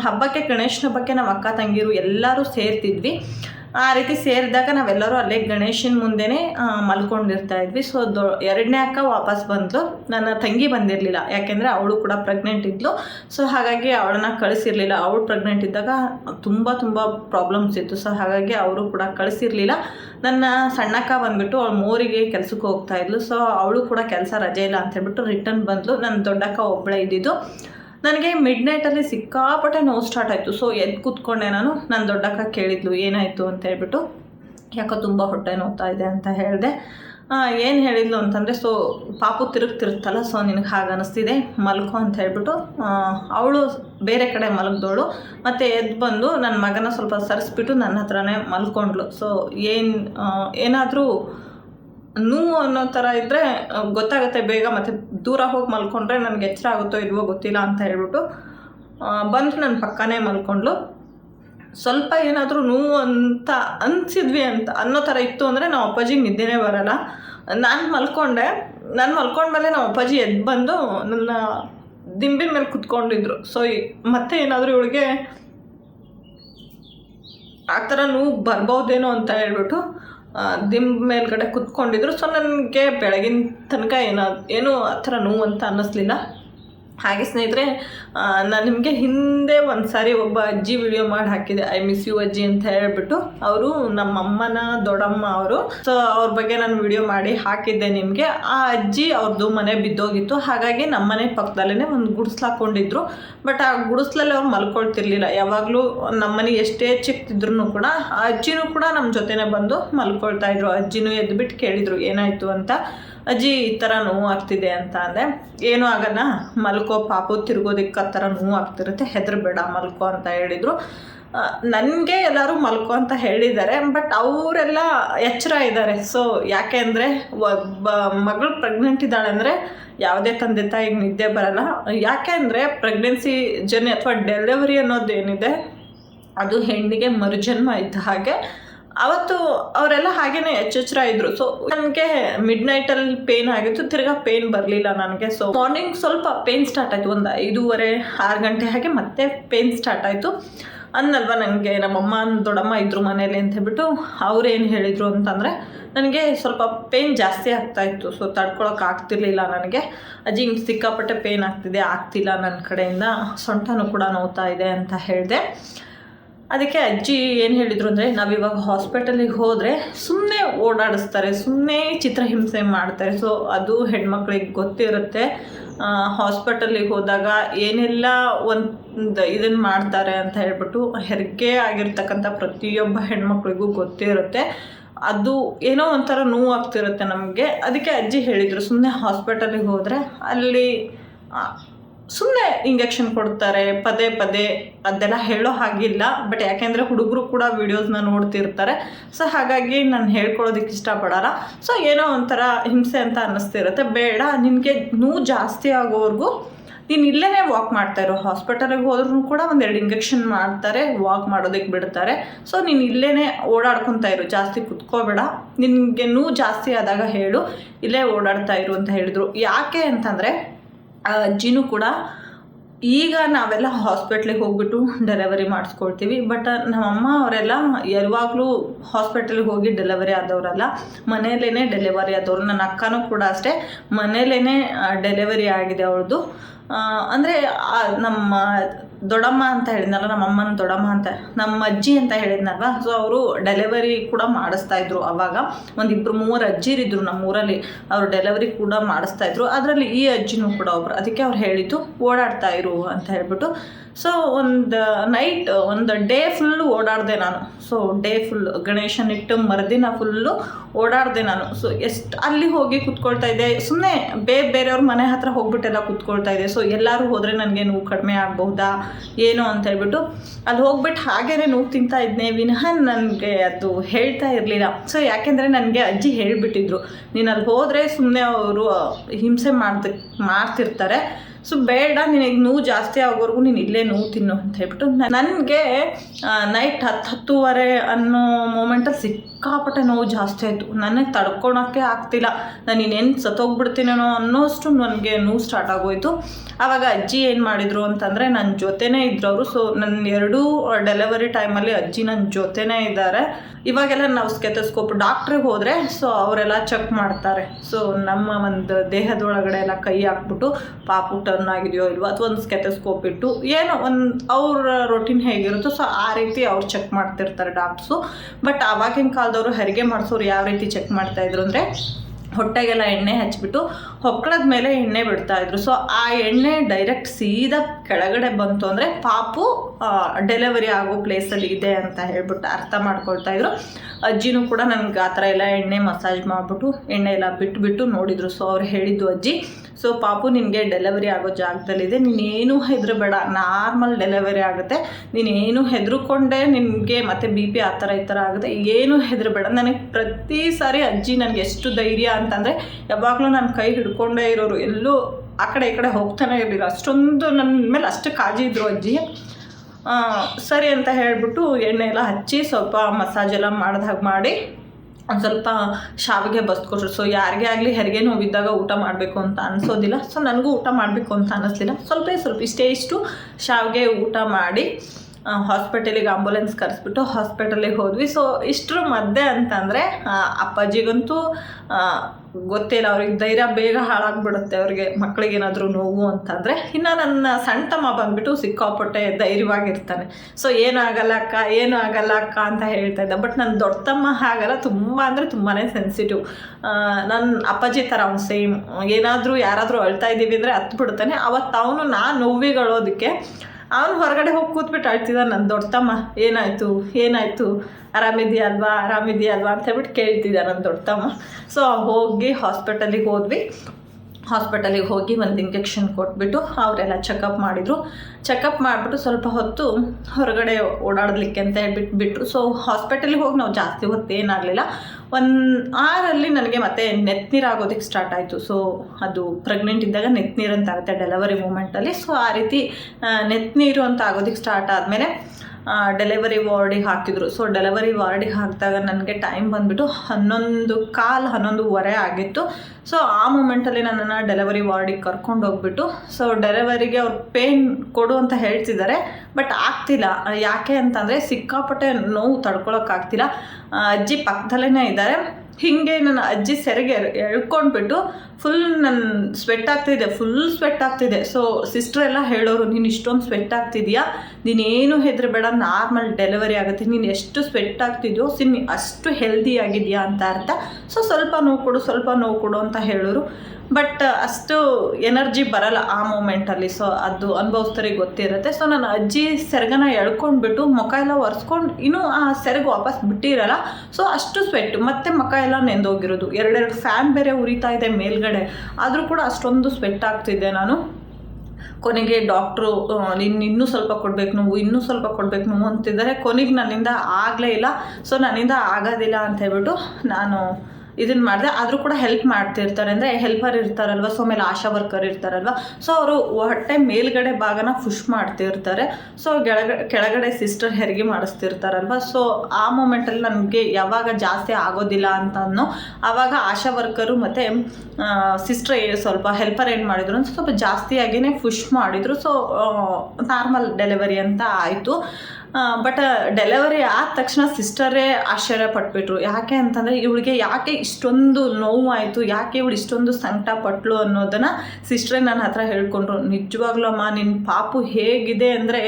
ಹಬ್ಬಕ್ಕೆ, ಗಣೇಶನ ಹಬ್ಬಕ್ಕೆ ನಮ್ಮ ಅಕ್ಕ, ತಂಗಿರು ಎಲ್ಲರೂ ಸೇರ್ತಿದ್ವಿ. ಆ ರೀತಿ ಸೇರಿದಾಗ ನಾವೆಲ್ಲರೂ ಅಲ್ಲೇ ಗಣೇಶನ ಮುಂದೆನೇ ಮಲ್ಕೊಂಡಿರ್ತಾ ಇದ್ವಿ. ಸೊ ದೊ, ಎರಡನೇ ಅಕ್ಕ ವಾಪಸ್ ಬಂದ್ಲು. ನನ್ನ ತಂಗಿ ಬಂದಿರಲಿಲ್ಲ. ಯಾಕೆಂದರೆ ಅವಳು ಕೂಡ ಪ್ರೆಗ್ನೆಂಟ್ ಇದ್ಲು. ಸೊ ಹಾಗಾಗಿ ಅವಳನ್ನ ಕಳಿಸಿರ್ಲಿಲ್ಲ. ಅವಳು ಪ್ರೆಗ್ನೆಂಟ್ ಇದ್ದಾಗ ತುಂಬ ತುಂಬ ಪ್ರಾಬ್ಲಮ್ಸ್ ಇತ್ತು. ಸೊ ಹಾಗಾಗಿ ಅವರು ಕೂಡ ಕಳಿಸಿರ್ಲಿಲ್ಲ. ನನ್ನ ಸಣ್ಣಕ್ಕ ಬಂದ್ಬಿಟ್ಟು ಅವಳು ಮೋರಿಗೆ ಕೆಲಸಕ್ಕೆ ಹೋಗ್ತಾ ಇದ್ಲು. ಸೊ ಅವಳು ಕೂಡ ಕೆಲಸ ರಜೆ ಇಲ್ಲ ಅಂತ ಹೇಳ್ಬಿಟ್ಟು ರಿಟರ್ನ್ ಬಂದ್ಲು. ನನ್ನ ದೊಡ್ಡಕ್ಕ ಒಬ್ಬಳೇ ಇದ್ದಿದ್ದು. ನನಗೆ ಮಿಡ್ ನೈಟಲ್ಲಿ ಸಿಕ್ಕಾಪಟ್ಟೆ ನೋವು ಸ್ಟಾರ್ಟ್ ಆಯಿತು. ಸೊ ಎದ್ದು ಕೂತ್ಕೊಂಡೆ ನಾನು. ನನ್ನ ದೊಡ್ಡಕ್ಕ ಕೇಳಿದ್ಲು, ಏನಾಯಿತು ಅಂತ ಹೇಳ್ಬಿಟ್ಟು, ಯಾಕೋ ತುಂಬ ಹೊಟ್ಟೆ ನೋವ್ತಾ ಇದೆ ಅಂತ ಹೇಳಿದೆ. ಏನು ಹೇಳಿದ್ಲು ಅಂತಂದರೆ ಸೊ ಪಾಪು ತಿರುಗ್ತಿರುತ್ತಲ್ಲ ಸೊ ನಿನಗೆ ಹಾಗೆ ಅನಿಸ್ತಿದೆ? ಮಲ್ಕೋ ಅಂತ ಹೇಳ್ಬಿಟ್ಟು ಅವಳು ಬೇರೆ ಕಡೆ ಮಲಗ್ದವಳು ಮತ್ತು ಎದ್ದು ಬಂದು ನನ್ನ ಮಗನ ಸ್ವಲ್ಪ ಸರಿಸ್ಬಿಟ್ಟು ನನ್ನ ಹತ್ರನೇ ಮಲ್ಕೊಂಡ್ಳು. ಸೊ ಏನು ಏನಾದರೂ ನೋವು ಅನ್ನೋ ಥರ ಇದ್ದರೆ ಗೊತ್ತಾಗುತ್ತೆ ಬೇಗ, ಮತ್ತು ದೂರ ಹೋಗಿ ಮಲ್ಕೊಂಡ್ರೆ ನನಗೆ ಎಚ್ಚರ ಆಗುತ್ತೋ ಇಲ್ವೋ ಗೊತ್ತಿಲ್ಲ ಅಂತ ಹೇಳ್ಬಿಟ್ಟು ಬಂದು ನನ್ನ ಪಕ್ಕನೇ ಮಲ್ಕೊಂಡ್ಲು. ಸ್ವಲ್ಪ ಏನಾದರೂ ನೋವು ಅಂತ ಅನಿಸಿದ್ವಿ ಅಂತ, ಅನ್ನೋ ಥರ ಇತ್ತು ಅಂದರೆ ನಾವು ಅಪ್ಪಾಜಿ ನಿದ್ದೆನೇ ಬರಲ್ಲ. ನಾನು ಮಲ್ಕೊಂಡೆ, ನಾನು ಮಲ್ಕೊಂಡ್ಮೇಲೆ ನಾವು ಅಪ್ಪಾಜಿ ಎದ್ದು ಬಂದು ನನ್ನ ದಿಂಬಿನ ಮೇಲೆ ಕುತ್ಕೊಂಡಿದ್ರು. ಸೊ ಮತ್ತೆ ಏನಾದರೂ ಇವಳಿಗೆ ಆ ಥರ ನೋವು ಬರ್ಬೋದೇನೋ ಅಂತ ಹೇಳ್ಬಿಟ್ಟು ದಿಂಬ್ ಮೇಲ್ಗಡೆ ಕುತ್ಕೊಂಡಿದ್ರು. ಸೊ ನನಗೆ ಬೆಳಗಿನ ತನಕ ಏನೋ ಏನೂ ಆ ಥರ ನೋವು ಅಂತ ಅನ್ನಿಸ್ಲಿಲ್ಲ. ಹಾಗೆ ಸ್ನೇಹಿತರೆ ನಾನು ನಿಮಗೆ ಹಿಂದೆ ಒಂದು ಸಾರಿ ಒಬ್ಬ ಅಜ್ಜಿ ವಿಡಿಯೋ ಮಾಡಿ ಹಾಕಿದೆ ಐ ಮಿಸ್ ಯು ಅಜ್ಜಿ ಅಂತ ಹೇಳ್ಬಿಟ್ಟು. ಅವರು ನಮ್ಮ ಅಮ್ಮನ ದೊಡ್ಡಮ್ಮ ಅವರು. ಸೊ ಅವ್ರ ಬಗ್ಗೆ ನಾನು ವಿಡಿಯೋ ಮಾಡಿ ಹಾಕಿದ್ದೆ ನಿಮಗೆ. ಆ ಅಜ್ಜಿ ಅವ್ರದ್ದು ಮನೆ ಬಿದ್ದೋಗಿತ್ತು. ಹಾಗಾಗಿ ನಮ್ಮ ಮನೆ ಪಕ್ಕದಲ್ಲೇ ಒಂದು ಗುಡಿಸ್ಲು ಹಾಕೊಂಡಿದ್ರು. ಬಟ್ ಆ ಗುಡಿಸ್ಲಲ್ಲಿ ಅವ್ರು ಮಲ್ಕೊಳ್ತಿರ್ಲಿಲ್ಲ. ಯಾವಾಗಲೂ ನಮ್ಮ ಮನೆ ಎಷ್ಟೇ ಚಿಕ್ಕಿದ್ರು ಕೂಡ ಆ ಅಜ್ಜಿನೂ ಕೂಡ ನಮ್ಮ ಜೊತೆನೇ ಬಂದು ಮಲ್ಕೊಳ್ತಾ ಇದ್ರು. ಅಜ್ಜಿನೂ ಎದ್ಬಿಟ್ಟು ಕೇಳಿದ್ರು, ಏನಾಯಿತು ಅಂತ. ಅಜ್ಜಿ, ಈ ಥರ ನೋವು ಆಗ್ತಿದೆ ಅಂತ ಅಂದೆ. ಏನೂ ಆಗಲ್ಲ, ಮಲ್ಕೋ, ಪಾಪು, ತಿರುಗೋದಿಕ್ಕೆ ಆ ಥರ ನೋವು ಆಗ್ತಿರುತ್ತೆ. ಹೆದರಬೇಡ, ಮಲ್ಕೋ ಅಂತ ಹೇಳಿದರು. ನನಗೆ ಎಲ್ಲರೂ ಮಲ್ಕೋ ಅಂತ ಹೇಳಿದ್ದಾರೆ, ಬಟ್ ಅವರೆಲ್ಲ ಎಚ್ಚರ ಇದ್ದಾರೆ. ಸೊ ಯಾಕೆ ಅಂದರೆ, ಒಬ್ಬ ಮಗಳು ಪ್ರೆಗ್ನೆಂಟ್ ಇದ್ದಾಳೆ ಅಂದರೆ ಯಾವುದೇ ತಂದೆ ತಾಯಿಗೆ ನಿದ್ದೆ ಬರಲ್ಲ. ಯಾಕೆ ಅಂದರೆ ಪ್ರೆಗ್ನೆನ್ಸಿ ಜರ್ನಿ ಅಥವಾ ಡೆಲಿವರಿ ಅನ್ನೋದೇನಿದೆ, ಅದು ಹೆಣ್ಣಿಗೆ ಮರುಜನ್ಮ ಇದ್ದ ಹಾಗೆ ಅವತ್ತು ಅವರೆಲ್ಲ ಹಾಗೇನೆ ಎಚ್ಚೆಚ್ಚರ ಇದ್ರು. ಸೊ ನನಗೆ ಮಿಡ್ ನೈಟಲ್ಲಿ ಪೇನ್ ಆಗಿತ್ತು. ತಿರ್ಗಾ ಪೇನ್ ಬರಲಿಲ್ಲ ನನಗೆ. ಸೊ ಮಾರ್ನಿಂಗ್ ಸ್ವಲ್ಪ ಪೇನ್ ಸ್ಟಾರ್ಟ್ ಆಯಿತು. ಒಂದು ಐದೂವರೆ, ಆರು ಗಂಟೆ ಹಾಗೆ ಮತ್ತೆ ಪೇನ್ ಸ್ಟಾರ್ಟ್ ಆಯಿತು. ಅನ್ನಲ್ವಾ ನನಗೆ ನಮ್ಮಮ್ಮ ದೊಡ್ಡಮ್ಮ ಇದ್ರು ಮನೇಲಿ ಅಂತ ಹೇಳ್ಬಿಟ್ಟು ಅವ್ರೇನು ಹೇಳಿದರು ಅಂತಂದರೆ ನನಗೆ ಸ್ವಲ್ಪ ಪೇನ್ ಜಾಸ್ತಿ ಆಗ್ತಾ ಇತ್ತು. ಸೊ ತಡ್ಕೊಳಕ್ಕೆ ಆಗ್ತಿರ್ಲಿಲ್ಲ ನನಗೆ. ಅಜ್ಜಿ, ಹಿಂಗೆ ಸಿಕ್ಕಾಪಟ್ಟೆ ಪೇನ್ ಆಗ್ತಿದೆ, ಆಗ್ತಿಲ್ಲ ನನ್ನ ಕಡೆಯಿಂದ. ಸೊಂಟನೂ ಕೂಡ ನೋವ್ತಾ ಇದೆ ಅಂತ ಹೇಳಿದೆ. ಅದಕ್ಕೆ ಅಜ್ಜಿ ಏನು ಹೇಳಿದರು ಅಂದರೆ, ನಾವಿವಾಗ ಹಾಸ್ಪಿಟಲಿಗೆ ಹೋದರೆ ಸುಮ್ಮನೆ ಓಡಾಡಿಸ್ತಾರೆ ಸುಮ್ಮನೆ ಚಿತ್ರಹಿಂಸೆ ಮಾಡ್ತಾರೆ. ಸೊ ಅದು ಹೆಣ್ಮಕ್ಳಿಗೆ ಗೊತ್ತಿರುತ್ತೆ. ಹಾಸ್ಪಿಟಲಿಗೆ ಹೋದಾಗ ಏನೆಲ್ಲ ಒಂದು ಇದನ್ನು ಮಾಡ್ತಾರೆ ಅಂತ ಹೇಳ್ಬಿಟ್ಟು ಹೆರಿಗೆ ಆಗಿರ್ತಕ್ಕಂಥ ಪ್ರತಿಯೊಬ್ಬ ಹೆಣ್ಮಕ್ಳಿಗೂ ಗೊತ್ತಿರುತ್ತೆ. ಅದು ಏನೋ ಒಂಥರ ನೋವು ಆಗ್ತಿರುತ್ತೆ ನಮಗೆ. ಅದಕ್ಕೆ ಅಜ್ಜಿ ಹೇಳಿದರು ಸುಮ್ಮನೆ ಹಾಸ್ಪಿಟಲಿಗೆ ಹೋದರೆ ಅಲ್ಲಿ ಸುಮ್ಮನೆ ಇಂಜೆಕ್ಷನ್ ಕೊಡ್ತಾರೆ, ಪದೇ ಪದೇ ಅದೆಲ್ಲ ಹೇಳೋ ಹಾಗಿಲ್ಲ. ಬಟ್ ಯಾಕೆಂದರೆ ಹುಡುಗರು ಕೂಡ ವೀಡಿಯೋಸ್ನ ನೋಡ್ತಿರ್ತಾರೆ. ಸೊ ಹಾಗಾಗಿ ನಾನು ಹೇಳ್ಕೊಳ್ಳೋದಕ್ಕೆ ಇಷ್ಟಪಡಲ್ಲ. ಸೊ ಏನೋ ಒಂಥರ ಹಿಂಸೆ ಅಂತ ಅನ್ನಿಸ್ತಿರುತ್ತೆ. ಬೇಡ, ನಿನಗೆ ನೋವು ಜಾಸ್ತಿ ಆಗೋವರೆಗೂ ನೀನು ಇಲ್ಲೇ ವಾಕ್ ಮಾಡ್ತಾ ಇರೋ. ಹಾಸ್ಪಿಟಲಿಗೆ ಹೋದ್ರೂ ಕೂಡ ಒಂದೆರಡು ಇಂಜೆಕ್ಷನ್ ಮಾಡ್ತಾರೆ ವಾಕ್ ಮಾಡೋದಕ್ಕೆ ಬಿಡ್ತಾರೆ. ಸೊ ನೀನು ಇಲ್ಲೇ ಓಡಾಡ್ಕೊತಾ ಇರು. ಜಾಸ್ತಿ ಕುತ್ಕೋಬೇಡ. ನಿನಗೆ ನೋವು ಜಾಸ್ತಿ ಆದಾಗ ಹೇಳು. ಇಲ್ಲೇ ಓಡಾಡ್ತಾ ಇರು ಅಂತ ಹೇಳಿದ್ರು. ಯಾಕೆ ಅಂತಂದರೆ ಆ ಅಜ್ಜಿನೂ ಕೂಡ ಈಗ ನಾವೆಲ್ಲ ಹಾಸ್ಪಿಟ್ಲಿಗೆ ಹೋಗ್ಬಿಟ್ಟು ಡೆಲಿವರಿ ಮಾಡಿಸ್ಕೊಳ್ತೀವಿ. ಬಟ್ ನಮ್ಮಮ್ಮ ಅವರೆಲ್ಲ ಯಾವಾಗಲೂ ಹಾಸ್ಪಿಟಲ್ಗೆ ಹೋಗಿ ಡೆಲಿವರಿ ಆದವರಲ್ಲ. ಮನೆಯಲ್ಲೇ ಡೆಲಿವರಿ ಆದವರು. ನನ್ನ ಅಕ್ಕನೂ ಕೂಡ ಅಷ್ಟೇ. ಮನೆಯಲ್ಲೇ ಡೆಲಿವರಿ ಆಗಿದೆ ಅವ್ರದ್ದು ಅಂದರೆ ನಮ್ಮ ದೊಡ್ಡಮ್ಮ ಅಂತ ಹೇಳಿದ್ನಲ್ಲ ನಮ್ಮ ಅಮ್ಮನ ದೊಡ್ಡಮ್ಮ ಅಂತ ನಮ್ಮ ಅಜ್ಜಿ ಅಂತ ಹೇಳಿದ್ನಲ್ವ? ಸೊ ಅವರು ಡೆಲಿವರಿ ಕೂಡ ಮಾಡಿಸ್ತಾ ಇದ್ರು ಅವಾಗ. ಒಂದಿಬ್ಬರು ಮೂವರು ಅಜ್ಜಿರಿದ್ರು ನಮ್ಮ ಊರಲ್ಲಿ ಅವರು ಡೆಲಿವರಿ ಕೂಡ ಮಾಡಿಸ್ತಾ ಇದ್ರು. ಅದರಲ್ಲಿ ಈ ಅಜ್ಜಿನೂ ಕೂಡ ಒಬ್ರು. ಅದಕ್ಕೆ ಅವ್ರು ಹೇಳಿದ್ದು, ಓಡಾಡ್ತಾ ಇರು ಅಂತ ಹೇಳ್ಬಿಟ್ಟು. ಸೊ ಒಂದು ನೈಟ್ ಒಂದು ಡೇ ಫುಲ್ಲು ಓಡಾಡಿದೆ ನಾನು. ಸೊ ಡೇ ಫುಲ್ ಗಣೇಶನ ಇಟ್ಟು ಮರುದಿನ ಫುಲ್ಲು ಓಡಾಡಿದೆ ನಾನು. ಸೊ ಎಷ್ಟು ಅಲ್ಲಿ ಹೋಗಿ ಕುತ್ಕೊಳ್ತಾ ಇದ್ದೆ? ಸುಮ್ಮನೆ ಬೇರೆ ಬೇರೆಯವ್ರ ಮನೆ ಹತ್ರ ಹೋಗ್ಬಿಟ್ಟೆಲ್ಲ ಕುತ್ಕೊಳ್ತಾ ಇದ್ದೆ. ಸೊ ಎಲ್ಲರೂ ಹೋದರೆ ನನಗೆ ನೋವು ಕಡಿಮೆ ಆಗಬಹುದಾ? ಏನೋ ಅಂತ ಹೇಳ್ಬಿಟ್ಟು. ಅಲ್ಲಿ ಹೋಗ್ಬಿಟ್ಟು ಹಾಗೇ ನೋವು ತಿಂತಾ ಇದ್ನೆ. ವಿನಃ ನನಗೆ ಅದು ಹೇಳ್ತಾ ಇರಲಿಲ್ಲ. ಸೊ ಯಾಕೆಂದರೆ ನನಗೆ ಅಜ್ಜಿ ಹೇಳಿಬಿಟ್ಟಿದ್ರು. ನೀನು ಅಲ್ಲಿ ಹೋದರೆ ಸುಮ್ಮನೆ ಅವರು ಹಿಂಸೆ ಮಾಡ್ದ, ಮಾಡ್ತಿರ್ತಾರೆ. ಸೊ ಬೇಡ, ನಿನಗೆ ನೋವು ಜಾಸ್ತಿ ಆಗೋವರೆಗೂ ನೀನು ಇಲ್ಲೇ ನೋವು ತಿನ್ನು ಅಂತ ಹೇಳ್ಬಿಟ್ಟು ನನಗೆ ನೈಟ್ ಹತ್ತು ಹತ್ತುವರೆ ಅನ್ನೋ ಮೂಮೆಂಟಲ್ಲಿ ಸಿಕ್ಕಾಪಟ್ಟೆ ನೋವು ಜಾಸ್ತಿ ಆಯಿತು. ನನಗೆ ತಡ್ಕೊಳಕ್ಕೆ ಆಗ್ತಿಲ್ಲ. ನಾನು ಇನ್ನೇನು ಸತ್ತೋಗ್ಬಿಡ್ತೀನೇನೋ ಅನ್ನೋಷ್ಟು ನನಗೆ ನೋವು ಸ್ಟಾರ್ಟ್ ಆಗೋಯ್ತು. ಆವಾಗ ಅಜ್ಜಿ ಏನು ಮಾಡಿದರು ಅಂತಂದರೆ ನನ್ನ ಜೊತೆನೇ ಇದ್ರು ಅವರು. ಸೊ ನನ್ನ ಎರಡೂ ಡೆಲಿವರಿ ಟೈಮಲ್ಲಿ ಅಜ್ಜಿ ನನ್ನ ಜೊತೆನೇ ಇದ್ದಾರೆ. ಇವಾಗೆಲ್ಲ ನಾವು ಸ್ಕೆತಸ್ಕೋಪ್ ಡಾಕ್ಟ್ರಿಗೆ ಹೋದರೆ ಸೊ ಅವರೆಲ್ಲ ಚೆಕ್ ಮಾಡ್ತಾರೆ. ಸೊ ನಮ್ಮ ಒಂದು ದೇಹದೊಳಗಡೆ ಎಲ್ಲ ಕೈ ಹಾಕ್ಬಿಟ್ಟು, ಪಾಪು ಟರ್ನ್ ಆಗಿದೆಯೋ ಇಲ್ವೋ, ಅಥವಾ ಒಂದು ಸ್ಕೆತಸ್ಕೋಪ್ ಇಟ್ಟು, ಏನೋ ಒಂದು ಅವ್ರ ರೊಟೀನ್ ಹೇಗಿರುತ್ತೋ ಸೊ ಆ ರೀತಿ ಅವ್ರು ಚೆಕ್ ಮಾಡ್ತಿರ್ತಾರೆ ಡಾಕ್ಟ್ಸು ಬಟ್ ಆವಾಗಿನ ಕಾಲದವರು ಹೆರಿಗೆ ಮಾಡಿಸೋರು ಯಾವ ರೀತಿ ಚೆಕ್ ಮಾಡ್ತಾ ಇದ್ರು ಅಂದರೆ ಹೊಟ್ಟೆಗೆಲ್ಲ ಎಣ್ಣೆ ಹಚ್ಬಿಟ್ಟು ಹೊಕ್ಕಳದ ಮೇಲೆ ಎಣ್ಣೆ ಬಿಡ್ತಾಯಿದ್ರು ಸೊ ಆ ಎಣ್ಣೆ ಡೈರೆಕ್ಟ್ ಸೀದಾ ಕೆಳಗಡೆ ಬಂತು ಅಂದರೆ ಪಾಪು ಡೆಲಿವರಿ ಆಗೋ ಪ್ಲೇಸಲ್ಲಿ ಇದೆ ಅಂತ ಹೇಳ್ಬಿಟ್ಟು ಅರ್ಥ ಮಾಡ್ಕೊಳ್ತಾ ಇದ್ರು. ಅಜ್ಜಿನೂ ಕೂಡ ನನಗೆ ಆ ಥರ ಎಲ್ಲ ಎಣ್ಣೆ ಮಸಾಜ್ ಮಾಡಿಬಿಟ್ಟು ಎಣ್ಣೆ ಎಲ್ಲ ಬಿಟ್ಬಿಟ್ಟು ನೋಡಿದರು. ಸೊ ಅವ್ರು ಹೇಳಿದ್ದು ಅಜ್ಜಿ ಸೊ ಪಾಪು ನಿನಗೆ ಡೆಲಿವರಿ ಆಗೋ ಜಾಗದಲ್ಲಿದೆ. ನೀನೇನು ಹೆದರಬೇಡ. ನಾರ್ಮಲ್ ಡೆಲಿವರಿ ಆಗುತ್ತೆ. ನೀನೇನು ಹೆದರ್ಕೊಂಡೆ, ನಿನಗೆ ಮತ್ತು ಬಿ ಪಿ ಆ ಥರ ಈ ಥರ ಆಗುತ್ತೆ. ಏನು ಹೆದರಬೇಡ. ನನಗೆ ಪ್ರತಿ ಸಾರಿ ಅಜ್ಜಿ ನನಗೆ ಎಷ್ಟು ಧೈರ್ಯ ಅಂತಂದರೆ ಯಾವಾಗಲೂ ನನ್ನ ಕೈ ಹಿಡ್ಕೊಂಡೇ ಇರೋರು ಎಲ್ಲೂ ಆ ಕಡೆ ಈ ಕಡೆ ಹೋಗ್ತಾನೆ ಇರಲಿಲ್ಲ. ಅಷ್ಟೊಂದು ನನ್ನ ಮೇಲೆ ಅಷ್ಟು ಕಾಜಿ ಇದ್ರು ಅಜ್ಜಿ. ಸರಿ ಅಂತ ಹೇಳಿಬಿಟ್ಟು ಎಣ್ಣೆ ಎಲ್ಲ ಹಚ್ಚಿ ಸ್ವಲ್ಪ ಮಸಾಜ್ ಎಲ್ಲ ಹಾಗೆ ಮಾಡಿ ಒಂದು ಸ್ವಲ್ಪ ಶಾವಿಗೆ ಬಸ್ಕೊಟ್ರು. ಸೊ ಯಾರಿಗೇ ಆಗಲಿ ಹೆರಿಗೆ ನೋವಿದ್ದಾಗ ಊಟ ಮಾಡಬೇಕು ಅಂತ ಅನಿಸೋದಿಲ್ಲ. ಸೊ ನನಗೂ ಊಟ ಮಾಡಬೇಕು ಅಂತ ಅನ್ನಿಸ್ಲಿಲ್ಲ ಸ್ವಲ್ಪ ಸ್ವಲ್ಪ ಇಷ್ಟೇ ಇಷ್ಟು ಶಾವಿಗೆ ಊಟ ಮಾಡಿ ಹಾಸ್ಪಿಟಲಿಗೆ ಆಂಬುಲೆನ್ಸ್ ಕರೆಸ್ಬಿಟ್ಟು ಹಾಸ್ಪಿಟಲಿಗೆ ಹೋದ್ವಿ. ಸೊ ಇಷ್ಟರ ಮಧ್ಯೆ ಅಂತಂದರೆ ಅಪ್ಪಾಜಿಗಂತೂ ಗೊತ್ತಿಲ್ಲ, ಅವ್ರಿಗೆ ಧೈರ್ಯ ಬೇಗ ಹಾಳಾಗ್ಬಿಡುತ್ತೆ, ಅವ್ರಿಗೆ ಮಕ್ಕಳಿಗೇನಾದರೂ ನೋವು ಅಂತಂದರೆ. ಇನ್ನು ನನ್ನ ಸಣ್ಣ ತಮ್ಮ ಬಂದುಬಿಟ್ಟು ಸಿಕ್ಕಾಪಟ್ಟೆ ಧೈರ್ಯವಾಗಿರ್ತಾನೆ. ಸೊ ಏನೂ ಆಗಲ್ಲ ಅಕ್ಕ ಏನೂ ಆಗಲ್ಲ ಅಕ್ಕ ಅಂತ ಹೇಳ್ತಾ ಇದ್ದ. ಬಟ್ ನನ್ನ ದೊಡ್ಡ ತಮ್ಮ ಹಾಗಲ್ಲ, ತುಂಬ ಅಂದರೆ ತುಂಬಾ ಸೆನ್ಸಿಟಿವ್ ನನ್ನ ಅಪ್ಪಾಜಿ ಥರ ಅವ್ನು ಸೇಮ್ ಏನಾದರೂ ಯಾರಾದರೂ ಅಳ್ತಾ ಇದ್ದೀವಿ ಅಂದರೆ ಹತ್ತು ಬಿಡ್ತಾನೆ ಅವತ್ತು ಅವನು, ನಾನು ನೋವಿಗಳೋದಕ್ಕೆ ಅವನು ಹೊರಗಡೆ ಹೋಗಿ ಕೂತ್ಬಿಟ್ಟು ಅಳ್ತಿದ್ದ ನನ್ನ ದೊಡ್ಡ ತಮ್ಮ ಏನಾಯಿತು? ಏನಾಯಿತು? ಆರಾಮಿದೆಯಾ ಅಲ್ವಾ ಆರಾಮಿದೆಯಾ ಅಲ್ವಾ ಅಂತ ಹೇಳ್ಬಿಟ್ಟು ಕೇಳ್ತಿದ್ದ ನನ್ನ ದೊಡ್ಡ ತಮ್ಮ ಸೊ ಹೋಗಿ ಹಾಸ್ಪಿಟಲಿಗೆ ಹೋದ್ವಿ. ಹಾಸ್ಪಿಟಲಿಗೆ ಹೋಗಿ ಒಂದು ಇಂಜೆಕ್ಷನ್ ಕೊಟ್ಬಿಟ್ಟು ಅವರೆಲ್ಲ ಚೆಕಪ್ ಮಾಡಿದರು. ಚೆಕಪ್ ಮಾಡಿಬಿಟ್ಟು ಸ್ವಲ್ಪ ಹೊತ್ತು ಹೊರಗಡೆ ಓಡಾಡಲಿಕ್ಕೆ ಅಂತ ಹೇಳ್ಬಿಟ್ಟು ಬಿಟ್ಟರು ಸೊ ಹಾಸ್ಪಿಟಲಿಗೆ ಹೋಗಿ ನಾವು ಜಾಸ್ತಿ ಹೊತ್ತು ಏನಾಗಲಿಲ್ಲ ಒಂದು ಆರಲ್ಲಿ ನನಗೆ ಮತ್ತೆ ನೆತ್ನೀರು ಆಗೋದಕ್ಕೆ ಸ್ಟಾರ್ಟ್ ಆಯಿತು. ಸೊ ಅದು ಪ್ರೆಗ್ನೆಂಟ್ ಇದ್ದಾಗ ನೆತ್ನೀರು ಅಂತ ಆಗುತ್ತೆ ಡೆಲಿವರಿ ಮೂಮೆಂಟಲ್ಲಿ ಸೊ ಆ ರೀತಿ ನೆತ್ನೀರು ಅಂತ ಆಗೋದಕ್ಕೆ ಸ್ಟಾರ್ಟ್ ಆದಮೇಲೆ ಡೆಲಿವರಿ ವಾರ್ಡಿಗೆ ಹಾಕಿದ್ರು. ಸೊ ಡೆಲಿವರಿ ವಾರ್ಡಿಗೆ ಹಾಕಿದಾಗ ನನಗೆ ಟೈಮ್ ಬಂದುಬಿಟ್ಟು ಹನ್ನೊಂದು, ಕಾಲು ಹನ್ನೊಂದುವರೆ ಆಗಿತ್ತು. ಸೊ ಆ ಮೂಮೆಂಟಲ್ಲಿ ನನ್ನನ್ನು ಡೆಲಿವರಿ ವಾರ್ಡಿಗೆ ಕರ್ಕೊಂಡು ಹೋಗ್ಬಿಟ್ಟು ಸೊ ಡೆಲಿವರಿಗೆ ಅವ್ರು ಪೇನ್ ಕೊಡು ಅಂತ ಹೇಳ್ತಿದ್ದಾರೆ ಬಟ್ ಆಗ್ತಿಲ್ಲ. ಯಾಕೆ ಅಂತಂದರೆ ಸಿಕ್ಕಾಪಟ್ಟೆ ನೋವು ತಡ್ಕೊಳಕ್ಕಾಗ್ತಿಲ್ಲ. ಅಜ್ಜಿ ಪಕ್ಕದಲ್ಲೇ ಇದ್ದಾರೆ. ಹೀಗೆ ನನ್ನ ಅಜ್ಜಿ ಸೆರೆಗೆ ಎಳ್ಕೊಂಡ್ಬಿಟ್ಟು ಫುಲ್ ನನ್ನ ಸ್ವೆಟ್ ಆಗ್ತಿದೆ ಫುಲ್ ಸ್ವೆಟ್ ಆಗ್ತಿದೆ. ಸೊ ಸಿಸ್ಟರ್ ಎಲ್ಲ ಹೇಳೋರು, ನೀನು ಇಷ್ಟೊಂದು ಸ್ವೆಟ್ ಆಗ್ತಿದ್ಯಾ? ನೀನೇನು ಹೆದರಬೇಡ ನಾರ್ಮಲ್ ಡೆಲಿವರಿ ಆಗುತ್ತೆ. ನೀನು ಎಷ್ಟು ಸ್ವೆಟ್ ಆಗ್ತಿದ್ಯೋ ಸಿ ಅಷ್ಟು ಹೆಲ್ದಿ ಆಗಿದೆಯಾ? ಅಂತ ಅರ್ಥ. ಸೊ ಸ್ವಲ್ಪ ನೋವು ಕೊಡು, ಸ್ವಲ್ಪ ನೋವು ಕೊಡು ಅಂತ ಹೇಳೋರು. ಬಟ್ ಅಷ್ಟು ಎನರ್ಜಿ ಬರಲ್ಲ ಆ ಮೂಮೆಂಟಲ್ಲಿ ಸೊ ಅದು ಅನುಭವಿಸ್ತರಿಗೆ ಗೊತ್ತಿರುತ್ತೆ. ಸೊ ನನ್ನ ಅಜ್ಜಿ ಸೆರಗನ ಎಳ್ಕೊಂಡ್ಬಿಟ್ಟು ಮುಖ ಎಲ್ಲ ಒರೆಸ್ಕೊಂಡು ಇನ್ನೂ ಆ ಸೆರಗು ವಾಪಸ್ ಬಿಟ್ಟಿರಲ್ಲ. ಸೊ ಅಷ್ಟು ಸ್ವೆಟ್ ಮತ್ತೆ ಮುಖ ಎಲ್ಲ ನೆಂದೋಗಿರೋದು. ಎರಡೆರಡು ಫ್ಯಾನ್ ಬೇರೆ ಉರಿತಾ ಇದೆ ಮೇಲ್ಗಡೆ. ಆದರೂ ಕೂಡ ಅಷ್ಟೊಂದು ಸ್ವೆಟ್ ಆಗ್ತಿದ್ದೆ ನಾನು. ಕೊನೆಗೆ ಡಾಕ್ಟ್ರು ನಿನ್ನ ಇನ್ನೂ ಸ್ವಲ್ಪ ಕೊಡ್ಬೇಕು ನೋವು, ಇನ್ನೂ ಸ್ವಲ್ಪ ಕೊಡ್ಬೇಕು ನೋವು ಅಂತಿದ್ದಾರೆ. ಕೊನೆಗೆ ನನ್ನಿಂದ ಆಗಲೇ ಇಲ್ಲ. ಸೊ ನನ್ನಿಂದ ಆಗೋದಿಲ್ಲ ಅಂತ ಹೇಳ್ಬಿಟ್ಟು ನಾನು ಇದನ್ನು ಮಾಡಿದೆ, ಆದರೂ ಕೂಡ ಹೆಲ್ಪ್ ಮಾಡ್ತಿರ್ತಾರೆ. ಅಂದರೆ ಹೆಲ್ಪರ್ ಇರ್ತಾರಲ್ವ ಸೊ ಆಮೇಲೆ ಆಶಾ ವರ್ಕರ್ ಇರ್ತಾರಲ್ವ ಸೊ ಅವರು ಹೊಟ್ಟೆ ಮೇಲ್ಗಡೆ ಭಾಗನ ಪುಷ್ ಮಾಡ್ತಿರ್ತಾರೆ. ಸೊ ಕೆಳಗಡೆ ಕೆಳಗಡೆ ಸಿಸ್ಟರ್ ಹೆರಿಗೆ ಮಾಡಿಸ್ತಿರ್ತಾರಲ್ವ ಸೊ ಆ ಮೂಮೆಂಟಲ್ಲಿ ನನಗೆ ಯಾವಾಗ ಜಾಸ್ತಿ ಆಗೋದಿಲ್ಲ ಅಂತ ಅನ್ನೋ ಆವಾಗ ಆಶಾ ವರ್ಕರು ಮತ್ತು ಸಿಸ್ಟರ್ ಸ್ವಲ್ಪ ಹೆಲ್ಪರ್ ಏನು ಮಾಡಿದ್ರು ಅಂತ ಸ್ವಲ್ಪ ಜಾಸ್ತಿಯಾಗಿಯೇ ಪುಷ್ ಮಾಡಿದರು. ಸೊ ನಾರ್ಮಲ್ ಡೆಲಿವರಿ ಅಂತ ಆಯಿತು. ಬಟ್ ಡೆಲಿವರಿ ಆದ ತಕ್ಷಣ ಸಿಸ್ಟರೇ ಆಶ್ಚರ್ಯ ಪಟ್ಬಿಟ್ರು. ಯಾಕೆ ಅಂತಂದರೆ ಇವಳಿಗೆ ಯಾಕೆ ಇಷ್ಟೊಂದು ನೋವು ಆಯಿತು ಯಾಕೆ ಇವಳು ಇಷ್ಟೊಂದು ಸಂಕಟ ಪಟ್ಲು ಅನ್ನೋದನ್ನು ಸಿಸ್ಟ್ರೇ ನನ್ನ ಹತ್ರ ಹೇಳ್ಕೊಂಡ್ರು. ನಿಜವಾಗ್ಲೂ ಅಮ್ಮ ನಿನ್ನ ಪಾಪು ಹೇಗಿದೆ ಅಂದರೆ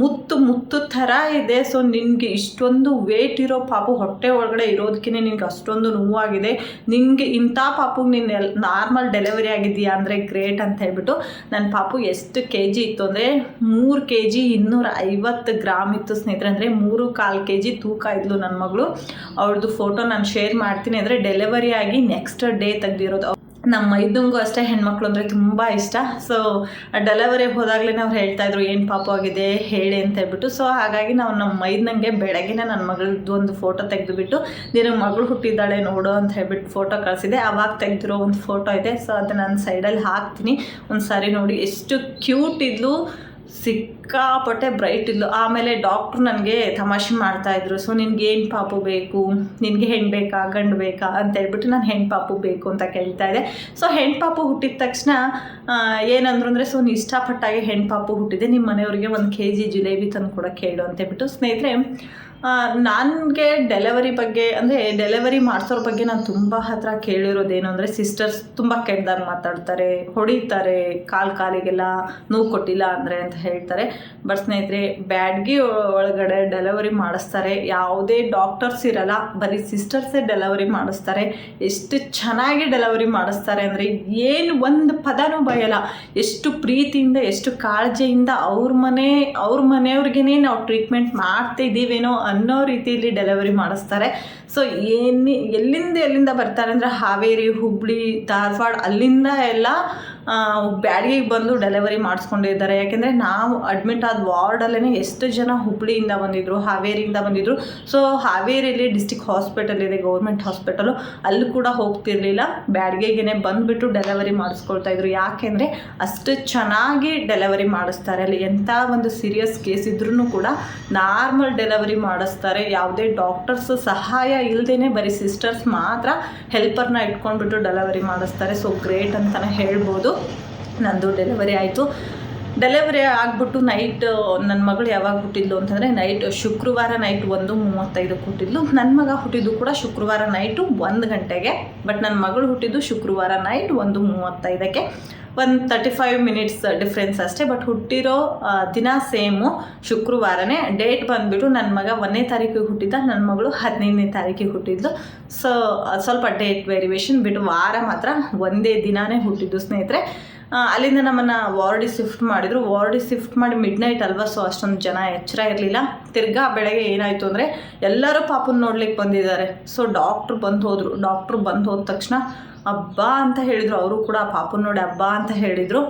ಮುತ್ತು ಮುತ್ತು ಥರ ಇದೆ. ಸೊ ನಿನಗೆ ಇಷ್ಟೊಂದು ವೇಟ್ ಇರೋ ಪಾಪು ಹೊಟ್ಟೆ ಒಳಗಡೆ ಇರೋದಕ್ಕೆ ನಿನಗೆ ಅಷ್ಟೊಂದು ನೋವಾಗಿದೆ. ನಿನಗೆ ಇಂಥ ಪಾಪು ನೀನು ಎಲ್ ನಾರ್ಮಲ್ ಡೆಲಿವರಿ ಆಗಿದೆಯಾ ಅಂದರೆ ಗ್ರೇಟ್ ಅಂತ ಹೇಳ್ಬಿಟ್ಟು ನನ್ನ ಪಾಪು ಎಷ್ಟು ಕೆ ಜಿ ಇತ್ತು ಅಂದರೆ ಮೂರು ಕೆ ಜಿ ಇನ್ನೂರ ಐವತ್ತು ಗ್ರಾಮ್ ಇತ್ತು ಸ್ನೇಹಿತರೆ, ಅಂದರೆ ಮೂರು ಕಾಲು ಕೆ ಜಿ ತೂಕ ಇದ್ಲು ನನ್ನ ಮಗಳು. ಅವ್ರದ್ದು ಫೋಟೋ ನಾನು ಶೇರ್ ಮಾಡ್ತೀನಿ ಅಂದರೆ ಡೆಲಿವರಿ ಆಗಿ ನೆಕ್ಸ್ಟ್ ಡೇ ತೆಗ್ದಿರೋದು. ನಮ್ಮ ಮೈದಂಗೂ ಅಷ್ಟೇ ಹೆಣ್ಮಕ್ಳು ಅಂದರೆ ತುಂಬ ಇಷ್ಟ. ಸೊ ಡೆಲಿವರಿ ಹೋದಾಗಲೇ ಅವ್ರು ಹೇಳ್ತಾ ಇದ್ರು, ಏನು ಪಾಪು ಆಗಿದೆ? ಹೇಳಿ ಅಂತ ಹೇಳ್ಬಿಟ್ಟು. ಸೊ ಹಾಗಾಗಿ ನಾವು ನಮ್ಮ ಮೈದಂಗೆ ಬೆಳಗ್ಗೆನೇ ನನ್ನ ಮಗಳದ್ದು ಒಂದು ಫೋಟೋ ತೆಗೆದುಬಿಟ್ಟು ನಿನ್ನ ಮಗಳು ಹುಟ್ಟಿದ್ದಾಳೆ ನೋಡು ಅಂತ ಹೇಳ್ಬಿಟ್ಟು ಫೋಟೋ ಕಳಿಸಿದೆ. ಅವಾಗ ತೆಗೆದಿರೋ ಒಂದು ಫೋಟೋ ಇದೆ. ಸೊ ಅದನ್ನು ನಾನು ಸೈಡಲ್ಲಿ ಹಾಕ್ತೀನಿ. ಒಂದು ಸಾರಿ ನೋಡಿ, ಎಷ್ಟು ಕ್ಯೂಟ್ ಇದ್ಲು. ಸಿಕ್ಕಾಪಟ್ಟೆ ಬ್ರೈಟ್ ಇದ್ಲು. ಆಮೇಲೆ ಡಾಕ್ಟ್ರು ನನಗೆ ತಮಾಷೆ ಮಾಡ್ತಾಯಿದ್ರು ಸೊ ನಿನ್ಗೆ ಏನು ಪಾಪು ಬೇಕು? ನಿನಗೆ ಹೆಣ್ಣು ಬೇಕಾ? ಗಂಡು ಬೇಕಾ? ಅಂತ ಹೇಳ್ಬಿಟ್ಟು ನಾನು ಹೆಣ್ಣು ಪಾಪು ಬೇಕು ಅಂತ ಕೇಳ್ತಾ ಇದ್ದೆ. ಸೊ ಹೆಣ್ಣು ಪಾಪು ಹುಟ್ಟಿದ ತಕ್ಷಣ ಏನಂದ್ರು ಅಂದರೆ ಸೊ ನೀನು ಇಷ್ಟಪಟ್ಟಾಗೆ ಹೆಣ್ಣು ಪಾಪು ಹುಟ್ಟಿದೆ. ನಿಮ್ಮ ಮನೆಯವ್ರಿಗೆ ಒಂದು ಕೆ ಜಿ ಜಿಲೇಬಿ ತಂದು ಕೂಡ ಕೇಳು ಅಂತ ಹೇಳ್ಬಿಟ್ಟು ಸ್ನೇಹಿತರೆ ನನಗೆ ಡೆಲಿವರಿ ಬಗ್ಗೆ, ಅಂದರೆ ಡೆಲಿವರಿ ಮಾಡಿಸೋರ ಬಗ್ಗೆ ನಾನು ತುಂಬ ಹತ್ರ ಕೇಳಿರೋದೇನು ಅಂದರೆ ಸಿಸ್ಟರ್ಸ್ ತುಂಬ ಕೆಟ್ಟದಾಗಿ ಮಾತಾಡ್ತಾರೆ, ಹೊಡಿತಾರೆ, ಕಾಲು ಕಾಲಿಗೆಲ್ಲ ನೋವು ಕೊಟ್ಟಿಲ್ಲ ಅಂದರೆ ಅಂತ ಹೇಳ್ತಾರೆ. ಬಟ್ ಸ್ನೇಹಿತರೆ, ಬ್ಯಾಡ್ಗಿ ಒಳಗಡೆ ಡೆಲಿವರಿ ಮಾಡಿಸ್ತಾರೆ. ಯಾವುದೇ ಡಾಕ್ಟರ್ಸ್ ಇರಲ್ಲ, ಬರೀ ಸಿಸ್ಟರ್ಸೇ ಡೆಲಿವರಿ ಮಾಡಿಸ್ತಾರೆ. ಎಷ್ಟು ಚೆನ್ನಾಗಿ ಡೆಲಿವರಿ ಮಾಡಿಸ್ತಾರೆ ಅಂದರೆ ಏನು ಒಂದು ಪದನೂ ಬಯಲ್ಲ ಎಷ್ಟು ಪ್ರೀತಿಯಿಂದ, ಎಷ್ಟು ಕಾಳಜಿಯಿಂದ ಅವ್ರ ಮನೆ, ಅವ್ರ ಮನೆಯವ್ರಿಗೇ ನಾವು ಟ್ರೀಟ್ಮೆಂಟ್ ಮಾಡ್ತಿದ್ದೀವೇನೋ ಅನ್ನೋ ರೀತಿಯಲ್ಲಿ ಡೆಲಿವರಿ ಮಾಡಿಸ್ತಾರೆ. ಸೊ ಏನು, ಎಲ್ಲಿಂದ ಎಲ್ಲಿಂದ ಬರ್ತಾರೆ ಅಂದರೆ ಹಾವೇರಿ, ಹುಬ್ಳಿ, ಧಾರವಾಡ ಅಲ್ಲಿಂದ ಎಲ್ಲ ಬ್ಯಾಡಿಗೆಗೆ ಬಂದು ಡೆಲಿವರಿ ಮಾಡಿಸ್ಕೊಂಡಿದ್ದಾರೆ ಯಾಕೆಂದರೆ ನಾವು ಅಡ್ಮಿಟ್ ಆದ ವಾರ್ಡಲ್ಲೇ ಎಷ್ಟು ಜನ ಹುಬ್ಳಿಯಿಂದ ಬಂದಿದ್ದರು ಹಾವೇರಿಯಿಂದ ಬಂದಿದ್ದರು ಸೊ ಹಾವೇರಿಯಲ್ಲಿ ಡಿಸ್ಟಿಕ್ ಹಾಸ್ಪಿಟಲ್ ಇದೆ ಗೌರ್ಮೆಂಟ್ ಹಾಸ್ಪಿಟಲು ಅಲ್ಲಿ ಕೂಡ ಹೋಗ್ತಿರ್ಲಿಲ್ಲ. ಬ್ಯಾಡಿಗೆಗೆ ಬಂದುಬಿಟ್ಟು ಡೆಲಿವರಿ ಮಾಡಿಸ್ಕೊಳ್ತಾ ಇದ್ರು. ಯಾಕೆಂದರೆ ಅಷ್ಟು ಚೆನ್ನಾಗಿ ಡೆಲಿವರಿ ಮಾಡಿಸ್ತಾರೆ. ಅಲ್ಲಿ ಎಂಥ ಒಂದು ಸೀರಿಯಸ್ ಕೇಸ್ ಇದ್ರೂ ಕೂಡ ನಾರ್ಮಲ್ ಡೆಲಿವರಿ ಮಾಡಿಸ್ತಾರೆ. ಯಾವುದೇ ಡಾಕ್ಟರ್ಸ್ ಸಹಾಯ ಇಲ್ಲದೇ ಬರೀ ಸಿಸ್ಟರ್ಸ್ ಮಾತ್ರ ಹೆಲ್ಪರ್ನ ಇಟ್ಕೊಂಡ್ಬಿಟ್ಟು ಡೆಲಿವರಿ ಮಾಡಿಸ್ತಾರೆ. ಸೊ ಗ್ರೇಟ್ ಅಂತಲೇ ಹೇಳ್ಬೋದು. ನಂದು ಡೆಲಿವರಿ ಆಯಿತು. ಡೆಲಿವರಿ ಆಗಿಬಿಟ್ಟು ನೈಟ್ ನನ್ನ ಮಗಳು ಯಾವಾಗ ಹುಟ್ಟಿದ್ಲು ಅಂತಂದರೆ ನೈಟ್ ಶುಕ್ರವಾರ ನೈಟ್ ಒಂದು ಮೂವತ್ತೈದಕ್ಕೆ ಹುಟ್ಟಿದ್ಲು. ನನ್ನ ಮಗ ಹುಟ್ಟಿದ್ದು ಕೂಡ ಶುಕ್ರವಾರ ನೈಟು ಒಂದು ಗಂಟೆಗೆ ಬಟ್ ನನ್ನ ಮಗಳು ಹುಟ್ಟಿದ್ದು ಶುಕ್ರವಾರ ನೈಟ್ ಒಂದು ಮೂವತ್ತೈದಕ್ಕೆ. ಒಂದು ತರ್ಟಿ ಫೈವ್ ಮಿನಿಟ್ಸ್ ಡಿಫ್ರೆನ್ಸ್ ಅಷ್ಟೇ ಬಟ್ ಹುಟ್ಟಿರೋ ದಿನ ಸೇಮು ಶುಕ್ರವಾರನೇ. ಡೇಟ್ ಬಂದುಬಿಟ್ಟು ನನ್ನ ಮಗ ಒಂದನೇ ತಾರೀಕಿಗೆ ಹುಟ್ಟಿದ್ದ ನನ್ನ ಮಗಳು ಹದಿನೈದನೇ ತಾರೀಕಿಗೆ ಹುಟ್ಟಿದ್ಲು. ಸೊ ಸ್ವಲ್ಪ ಡೇಟ್ ವೇರಿಯೇಷನ್ ಬಿಟ್ಟು ವಾರ ಮಾತ್ರ ಒಂದೇ ದಿನಾನೇ ಹುಟ್ಟಿದ್ದು ಸ್ನೇಹಿತರೆ. ಅಲ್ಲಿಂದ ನಮ್ಮನ್ನು ವಾರ್ಡಿ ಶಿಫ್ಟ್ ಮಾಡಿದರು. ವಾರ್ಡಿ ಶಿಫ್ಟ್ ಮಾಡಿ ಮಿಡ್ ನೈಟ್ ಅಲ್ವಾ ಸೊ ಅಷ್ಟೊಂದು ಜನ ಎಚ್ಚರ ಇರಲಿಲ್ಲ. ತಿರ್ಗಾ ಬೆಳಗ್ಗೆ ಏನಾಯಿತು ಅಂದರೆ ಎಲ್ಲರೂ ಪಾಪನ ನೋಡ್ಲಿಕ್ಕೆ ಬಂದಿದ್ದಾರೆ. ಸೊ ಡಾಕ್ಟ್ರು ಬಂದು ಹೋದರು. ಡಾಕ್ಟ್ರು ಬಂದು ಹೋದ ತಕ್ಷಣ ಹಬ್ಬ ಅಂತ ಹೇಳಿದರು. ಅವರು ಕೂಡ ಪಾಪನ್ನ ನೋಡಿ ಹಬ್ಬ ಅಂತ ಹೇಳಿದರು.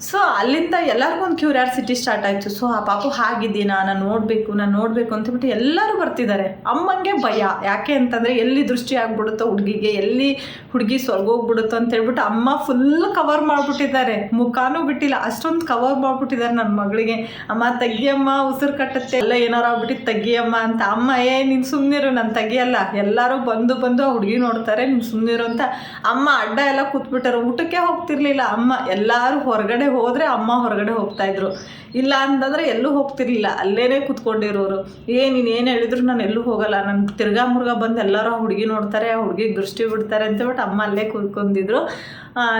ಸೊ ಅಲ್ಲಿಂದ ಎಲ್ಲರಿಗೂ ಒಂದು ಕ್ಯೂರಿಯಾಸಿಟಿ ಸ್ಟಾರ್ಟ್ ಆಯಿತು. ಸೊ ಆ ಪಾಪು ಹಾಗಿದ್ದೀನಾ ನಾನು ನೋಡಬೇಕು ನಾನು ನೋಡಬೇಕು ಅಂತೇಳ್ಬಿಟ್ಟು ಎಲ್ಲರೂ ಬರ್ತಿದ್ದಾರೆ. ಅಮ್ಮಂಗೆ ಭಯ. ಯಾಕೆ ಅಂತಂದರೆ ಎಲ್ಲಿ ದೃಷ್ಟಿ ಆಗ್ಬಿಡುತ್ತೋ ಹುಡುಗಿಗೆ, ಎಲ್ಲಿ ಹುಡುಗಿ ಸ್ವರ್ಗೋಗ್ಬಿಡುತ್ತೋ ಅಂತ ಹೇಳ್ಬಿಟ್ಟು ಅಮ್ಮ ಫುಲ್ ಕವರ್ ಮಾಡಿಬಿಟ್ಟಿದ್ದಾರೆ. ಮುಖಾನೂ ಬಿಟ್ಟಿಲ್ಲ. ಅಷ್ಟೊಂದು ಕವರ್ ಮಾಡಿಬಿಟ್ಟಿದ್ದಾರೆ ನನ್ನ ಮಗಳಿಗೆ. ಅಮ್ಮ ತಗ್ಗಿಯಮ್ಮ ಉಸಿರು ಕಟ್ಟುತ್ತೆ, ಎಲ್ಲ ಏನಾರು ಆಗ್ಬಿಟ್ಟು ತೆಗಿಯಮ್ಮ ಅಂತ. ಅಮ್ಮ, ಏ, ನೀನು ಸುಮ್ಮನಿರು ನಾನು ತೆಗಿಯಲ್ಲ. ಎಲ್ಲರೂ ಬಂದು ಬಂದು ಆ ಹುಡುಗಿ ನೋಡ್ತಾರೆ, ನೀನು ಸುಮ್ಮನಿರು ಅಂತ. ಅಮ್ಮ ಅಡ್ಡ ಎಲ್ಲ ಕೂತ್ಬಿಟ್ಟರು. ಊಟಕ್ಕೆ ಹೋಗ್ತಿರ್ಲಿಲ್ಲ. ಅಮ್ಮ ಎಲ್ಲರೂ ಹೊರಗಡೆ ಹೋದರೆ ಅಮ್ಮ ಹೊರಗಡೆ ಹೋಗ್ತಾ ಇದ್ರು. ಇಲ್ಲ ಅಂತಂದರೆ ಎಲ್ಲೂ ಹೋಗ್ತಿರ್ಲಿಲ್ಲ. ಅಲ್ಲೇನೇ ಕೂತ್ಕೊಂಡಿರೋರು. ಏ, ನೀನು ಏನು ಹೇಳಿದ್ರು ನಾನು ಎಲ್ಲೂ ಹೋಗಲ್ಲ. ನನ್ನ ತಿರ್ಗಾ ಮುರುಗ ಬಂದು ಎಲ್ಲರೂ ಹುಡುಗಿ ನೋಡ್ತಾರೆ, ಆ ಹುಡುಗಿಗೆ ದೃಷ್ಟಿ ಬಿಡ್ತಾರೆ ಅಂತ ಹೇಳ್ಬಿಟ್ಟು ಅಮ್ಮ ಅಲ್ಲೇ ಕೂತ್ಕೊಂಡಿದ್ರು.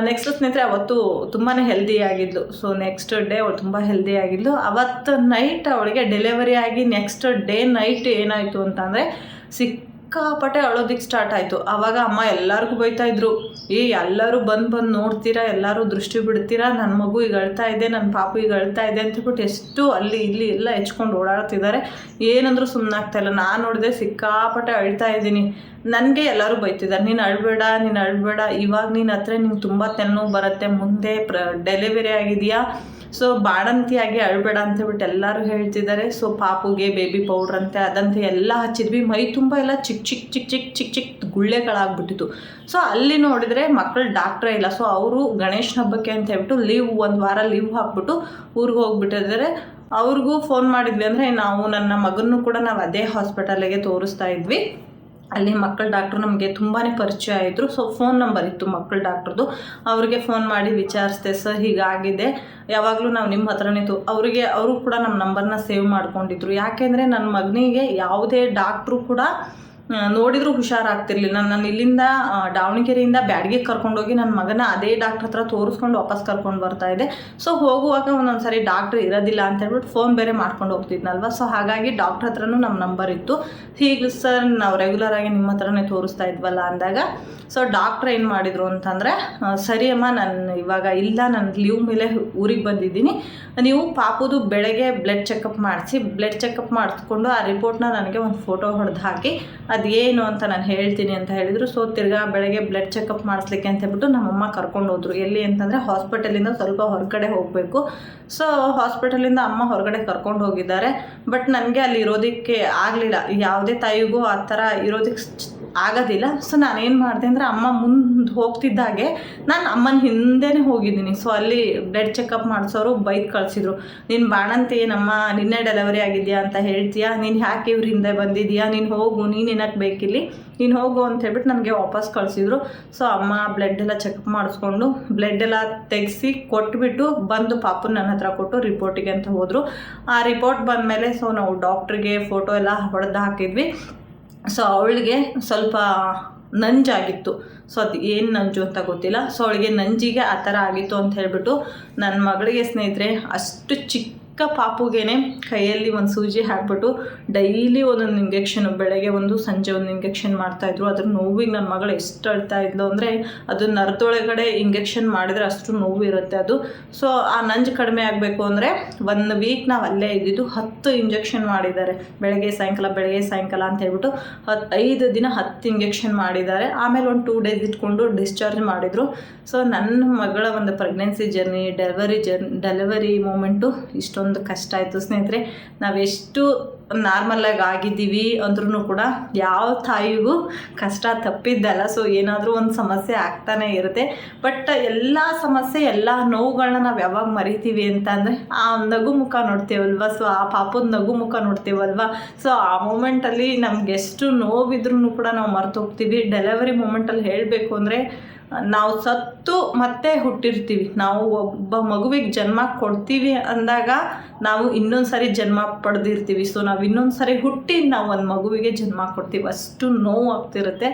ನೆಕ್ಸ್ಟ್ ಸ್ನೇಹಿತರೆ, ಅವತ್ತು ತುಂಬಾ ಹೆಲ್ದಿ ಆಗಿದ್ಲು. ಸೊ ನೆಕ್ಸ್ಟ್ ಡೇ ಅವಳು ತುಂಬ ಹೆಲ್ದಿ ಆಗಿದ್ಲು. ಅವತ್ತು ನೈಟ್ ಅವಳಿಗೆ ಡೆಲಿವರಿ ಆಗಿ ನೆಕ್ಸ್ಟ್ ಡೇ ನೈಟ್ ಏನಾಯಿತು ಅಂತಂದರೆ ಸಿಕ್ಕಾಪಟ್ಟೆ ಅಳೋದಿಕ್ಕೆ ಸ್ಟಾರ್ಟ್ ಆಯಿತು. ಆವಾಗ ಅಮ್ಮ ಎಲ್ಲರಿಗೂ ಬೈತಾ ಇದ್ರು, ಏ, ಎಲ್ಲರೂ ಬಂದು ಬಂದು ನೋಡ್ತೀರಾ, ಎಲ್ಲರೂ ದೃಷ್ಟಿ ಬಿಡ್ತೀರಾ ನನ್ನ ಮಗು ಈಗ ಅಳ್ತಾ ಇದೆ ನನ್ನ ಪಾಪು ಈಗ ಅಳ್ತಾ ಇದೆ ಅಂತ ಹೇಳ್ಬಿಟ್ಟು ಎಷ್ಟು ಅಲ್ಲಿ ಇಲ್ಲಿ ಎಲ್ಲ ಹೆಚ್ಕೊಂಡು ಓಡಾಡ್ತಿದ್ದಾರೆ. ಏನಂದ್ರೂ ಸುಮ್ಮನಾಗ್ತಾ ಇಲ್ಲ. ನಾನು ನೋಡಿದೆ ಸಿಕ್ಕಾಪಟ್ಟೆ ಅಳ್ತಾ ಇದ್ದೀನಿ. ನನಗೆ ಎಲ್ಲರೂ ಬೈತಿದ್ದಾರೆ. ನೀನು ಅಳ್ಬೇಡ ನೀನು ಅಳ್ಬೇಡ. ಇವಾಗ ನೀನು ಹತ್ರ ನಿಂಗೆ ತುಂಬ ತೆನ್ನೋವು ಬರುತ್ತೆ. ಮುಂದೆ ಪ್ರ ಡೆಲಿವರಿ ಆಗಿದೆಯಾ? ಸೊ ಬಾಣಂತಿಯಾಗಿ ಅಳಬೇಡ ಅಂತ ಹೇಳ್ಬಿಟ್ಟು ಎಲ್ಲರೂ ಹೇಳ್ತಿದ್ದಾರೆ. ಸೊ ಪಾಪುಗೆ ಬೇಬಿ ಪೌಡ್ರ್ ಅಂತೆ, ಅದಂತೆ ಎಲ್ಲ ಹಚ್ಚಿದ್ವಿ. ಮೈ ತುಂಬ ಎಲ್ಲ ಚಿಕ್ಕ ಚಿಕ್ಕ ಚಿಕ್ಕ ಚಿಕ್ಕ ಚಿಕ್ಕ ಚಿಕ್ ಗುಳ್ಳೆಗಳಾಗ್ಬಿಟ್ಟಿತ್ತು. ಸೊ ಅಲ್ಲಿ ನೋಡಿದರೆ ಮಕ್ಕಳು ಡಾಕ್ಟ್ರೇ ಇಲ್ಲ. ಸೊ ಅವರು ಗಣೇಶನ ಹಬ್ಬಕ್ಕೆ ಅಂತ ಹೇಳ್ಬಿಟ್ಟು ಲೀವ್ ಒಂದು ವಾರ ಲೀವ್ ಹಾಕ್ಬಿಟ್ಟು ಊರಿಗೆ ಹೋಗ್ಬಿಟ್ಟಿದ್ದಾರೆ. ಅವ್ರಿಗೂ ಫೋನ್ ಮಾಡಿದ್ವಿ ಅಂದರೆ ನಾವು ನನ್ನ ಮಗನೂ ಕೂಡ ನಾವು ಅದೇ ಹಾಸ್ಪಿಟಲ್ಗೆ ತೋರಿಸ್ತಾ ಇದ್ವಿ. ಅಲ್ಲಿ ಮಕ್ಕಳ ಡಾಕ್ಟ್ರು ನಮಗೆ ತುಂಬಾ ಪರಿಚಯ ಆಯಿತು ಸೊ ಫೋನ್ ನಂಬರ್ ಇತ್ತು ಮಕ್ಕಳ ಡಾಕ್ಟ್ರದ್ದು ಅವ್ರಿಗೆ ಫೋನ್ ಮಾಡಿ ವಿಚಾರಿಸ್ದೆ, ಸರ್, ಹೀಗಾಗಿದೆ. ಯಾವಾಗಲೂ ನಾವು ನಿಮ್ಮ ಹತ್ರನೇ ಇತ್ತು. ಅವರಿಗೆ, ಅವರು ಕೂಡ ನಮ್ಮ ನಂಬರ್ನ ಸೇವ್ ಮಾಡ್ಕೊಂಡಿದ್ರು. ಯಾಕೆಂದರೆ ನನ್ನ ಮಗನಿಗೆ ಯಾವುದೇ ಡಾಕ್ಟ್ರು ಕೂಡ ನೋಡಿದ್ರು ಹುಷಾರಾಗ್ತಿರ್ಲಿಲ್ಲ. ನಾನು ಇಲ್ಲಿಂದ ದಾವಣಗೆರೆಯಿಂದ ಬ್ಯಾಡ್ಗೆ ಕರ್ಕೊಂಡೋಗಿ ನನ್ನ ಮಗನ ಅದೇ ಡಾಕ್ಟ್ರ್ ಹತ್ರ ತೋರಿಸ್ಕೊಂಡು ವಾಪಸ್ ಕರ್ಕೊಂಡು ಬರ್ತಾ ಇದ್ದೆ ಸೊ ಹೋಗುವಾಗ ಒಂದೊಂದು ಸರಿ ಡಾಕ್ಟ್ರ್ ಇರೋದಿಲ್ಲ ಅಂತ ಹೇಳ್ಬಿಟ್ಟು ಫೋನ್ ಬೇರೆ ಮಾಡ್ಕೊಂಡು ಹೋಗ್ತಿದ್ನಲ್ವ? ಸೊ ಹಾಗಾಗಿ ಡಾಕ್ಟ್ರ್ ಹತ್ರನೂ ನಮ್ಮ ನಂಬರ್ ಇತ್ತು. ಹೀಗೆ ಸರ್ ನಾವು ರೆಗ್ಯುಲರ್ ಆಗಿ ನಿಮ್ಮ ಹತ್ರನೇ ತೋರಿಸ್ತಾ ಇದ್ವಲ್ಲ ಅಂದಾಗ ಸೊ ಡಾಕ್ಟ್ರ್ ಏನು ಮಾಡಿದರು ಅಂತಂದರೆ ಸರಿ ಅಮ್ಮ, ನಾನು ಇವಾಗ ಇಲ್ಲ, ನಾನು ಲೀವ್ ಮೇಲೆ ಊರಿಗೆ ಬಂದಿದ್ದೀನಿ. ನೀವು ಪಾಪುದು ಬೆಳಗ್ಗೆ ಬ್ಲಡ್ ಚೆಕಪ್ ಮಾಡಿಸಿ ಬ್ಲಡ್ ಚೆಕಪ್ ಮಾಡಿಸ್ಕೊಂಡು ಆ ರಿಪೋರ್ಟ್ನ ನನಗೆ ಒಂದು ಫೋಟೋ ಹೊಡೆದು ಹಾಕಿ ಅದೇನು ಅಂತ ನಾನು ಹೇಳ್ತೀನಿ ಅಂತ ಹೇಳಿದರು. ಸೊ ತಿರ್ಗಾ ಬೆಳಗ್ಗೆ ಬ್ಲಡ್ ಚೆಕಪ್ ಮಾಡಿಸ್ಲಿಕ್ಕೆ ಅಂತ ಹೇಳ್ಬಿಟ್ಟು ನಮ್ಮಮ್ಮ ಕರ್ಕೊಂಡು ಹೋದ್ರು. ಎಲ್ಲಿ ಅಂತಂದರೆ ಹಾಸ್ಪಿಟಲಿಂದ ಸ್ವಲ್ಪ ಹೊರಗಡೆ ಹೋಗಬೇಕು. ಸೊ ಹಾಸ್ಪಿಟಲಿಂದ ಅಮ್ಮ ಹೊರಗಡೆ ಕರ್ಕೊಂಡು ಹೋಗಿದ್ದಾರೆ. ಬಟ್ ನನಗೆ ಅಲ್ಲಿ ಇರೋದಕ್ಕೆ ಆಗಲಿಲ್ಲ. ಯಾವುದೇ ತಾಯಿಗೂ ಆ ಥರ ಇರೋದಕ್ಕೆ ಆಗೋದಿಲ್ಲ. ಸೊ ನಾನೇನು ಮಾಡಿದೆ ಅಂದರೆ ಅಮ್ಮ ಮುಂದೆ ಹೋಗ್ತಿದ್ದಾಗೆ ನಾನು ಅಮ್ಮನ ಹಿಂದೆನೇ ಹೋಗಿದ್ದೀನಿ. ಸೊ ಅಲ್ಲಿ ಬ್ಲಡ್ ಚೆಕಪ್ ಮಾಡಿಸೋರು ಬೈಕ್ ಕಳಿಸಿದ್ರು. ನೀನು ಬಾಣಂತಿ ಏನಮ್ಮ ನಿನ್ನೆ ಡೆಲಿವರಿ ಆಗಿದೆಯಾ ಅಂತ ಹೇಳ್ತೀಯಾ? ನೀನು ಯಾಕೆ ಇವ್ರ ಹಿಂದೆ ಬಂದಿದೀಯಾ? ನೀನು ಹೋಗು, ನೀನು ಏನಕ್ಕೆ ಬೇಕಿಲ್ಲಿ? ನೀನು ಹೋಗು ಅಂತ ಹೇಳ್ಬಿಟ್ಟು ನನಗೆ ವಾಪಸ್ ಕಳಿಸಿದ್ರು. ಸೊ ಅಮ್ಮ ಬ್ಲಡ್ ಎಲ್ಲ ಚೆಕಪ್ ಮಾಡಿಸ್ಕೊಂಡು ಬ್ಲಡ್ ಎಲ್ಲ ತೆಗೆಸಿ ಕೊಟ್ಬಿಟ್ಟು ಬಂದು ಪಾಪು ನನ್ನ ಹತ್ರ ಕೊಟ್ಟು ರಿಪೋರ್ಟಿಗೆ ಅಂತ ಹೋದರು. ಆ ರಿಪೋರ್ಟ್ ಬಂದಮೇಲೆ ಸೊ ನಾವು ಡಾಕ್ಟ್ರಿಗೆ ಫೋಟೋ ಎಲ್ಲ ಹೊಡೆದು ಹಾಕಿದ್ವಿ. ಸೊ ಅವಳಿಗೆ ಸ್ವಲ್ಪ ನಂಜಾಗಿತ್ತು. ಸೊ ಅದು ಏನು ನಂಜು ಅಂತ ಗೊತ್ತಿಲ್ಲ. ಸೊ ಅವಳಿಗೆ ನಂಜಿಗೆ ಆ ಥರ ಆಗಿತ್ತು ಅಂತ ಹೇಳ್ಬಿಟ್ಟು ನನ್ನ ಮಗಳಿಗೆ ಸ್ನೇಹಿತರೆ, ಅಷ್ಟು ಚಿಕ್ಕ ಪಾಪುಗೇನೆ ಕೈಯಲ್ಲಿ ಒಂದು ಸೂಜಿ ಹಾಕ್ಬಿಟ್ಟು ಡೈಲಿ ಒಂದೊಂದು ಇಂಜೆಕ್ಷನ್, ಬೆಳಗ್ಗೆ ಒಂದು, ಸಂಜೆ ಒಂದು ಇಂಜೆಕ್ಷನ್ ಮಾಡ್ತಾಯಿದ್ರು ಅದ್ರ ನೋವಿಗೆ ನನ್ನ ಮಗಳು ಎಷ್ಟು ಅಳ್ತಾ ಇದ್ಲು ಅಂದರೆ ಅದು ನರದೊಳಗಡೆ ಇಂಜೆಕ್ಷನ್ ಮಾಡಿದರೆ ಅಷ್ಟು ನೋವು ಇರುತ್ತೆ ಅದು. ಸೊ ಆ ನಂಜು ಕಡಿಮೆ ಆಗಬೇಕು ಅಂದರೆ ಒಂದು ವೀಕ್ ನಾವು ಅಲ್ಲೇ ಇದ್ದಿದ್ದು ಹತ್ತು ಇಂಜೆಕ್ಷನ್ ಮಾಡಿದ್ದಾರೆ. ಬೆಳಗ್ಗೆ, ಸಾಯಂಕಾಲ ಬೆಳಗ್ಗೆ, ಸಾಯಂಕಾಲ ಅಂತ ಹೇಳ್ಬಿಟ್ಟು ಹತ್ತು ಐದು ದಿನ ಹತ್ತು ಇಂಜೆಕ್ಷನ್ ಮಾಡಿದ್ದಾರೆ. ಆಮೇಲೆ ಒಂದು ಟೂ ಡೇಸ್ ಇಟ್ಕೊಂಡು ಡಿಸ್ಚಾರ್ಜ್ ಮಾಡಿದರು. ಸೊ ನನ್ನ ಮಗಳ ಒಂದು pregnancy journey delivery journey delivery moment ಇಷ್ಟೊಂದು ಕಷ್ಟ ಆಯಿತು. ಸ್ನೇಹಿತರೆ ನಾವೆಷ್ಟು ನಾರ್ಮಲಾಗಿ ಆಗಿದ್ದೀವಿ ಅಂದ್ರೂ ಕೂಡ ಯಾವ ತಾಯಿಗೂ ಕಷ್ಟ ತಪ್ಪಿದ್ದಲ್ಲ. ಸೊ ಏನಾದರೂ ಒಂದು ಸಮಸ್ಯೆ ಆಗ್ತಾನೆ ಇರುತ್ತೆ. ಬಟ್ ಎಲ್ಲ ಸಮಸ್ಯೆ, ಎಲ್ಲ ನೋವುಗಳನ್ನ ನಾವು ಯಾವಾಗ ಮರಿತೀವಿ ಅಂತ ಅಂದರೆ, ಆ ನಗು ಮುಖ ನೋಡ್ತೀವಲ್ವ? ಸೊ ಆ ಪಾಪದ ನಗು ಮುಖ ನೋಡ್ತೀವಲ್ವ? ಸೊ ಆ ಮೂಮೆಂಟಲ್ಲಿ ನಮ್ಗೆ ಎಷ್ಟು ನೋವಿದ್ರೂ ಕೂಡ ನಾವು ಮರೆತು ಹೋಗ್ತೀವಿ. ಡೆಲಿವರಿ ಮೂಮೆಂಟಲ್ಲಿ ಹೇಳಬೇಕು ಅಂದರೆ ನಾವು ಸತ್ತು ಮತ್ತೆ ಹುಟ್ಟಿರ್ತೀವಿ. ನಾವು ಒಬ್ಬ ಮಗುವಿಗೆ ಜನ್ಮ ಕೊಡ್ತೀವಿ ಅಂದಾಗ ನಾವು ಇನ್ನೊಂದು ಸಾರಿ ಜನ್ಮ ಪಡೆದಿರ್ತೀವಿ. ಸೊ ನಾವು ಇನ್ನೊಂದು ಸಾರಿ ಹುಟ್ಟಿ ನಾವು ಒಂದು ಮಗುವಿಗೆ ಜನ್ಮ ಕೊಡ್ತೀವಿ. ಅಷ್ಟು ನೋವು ಆಗ್ತಿರುತ್ತೆ.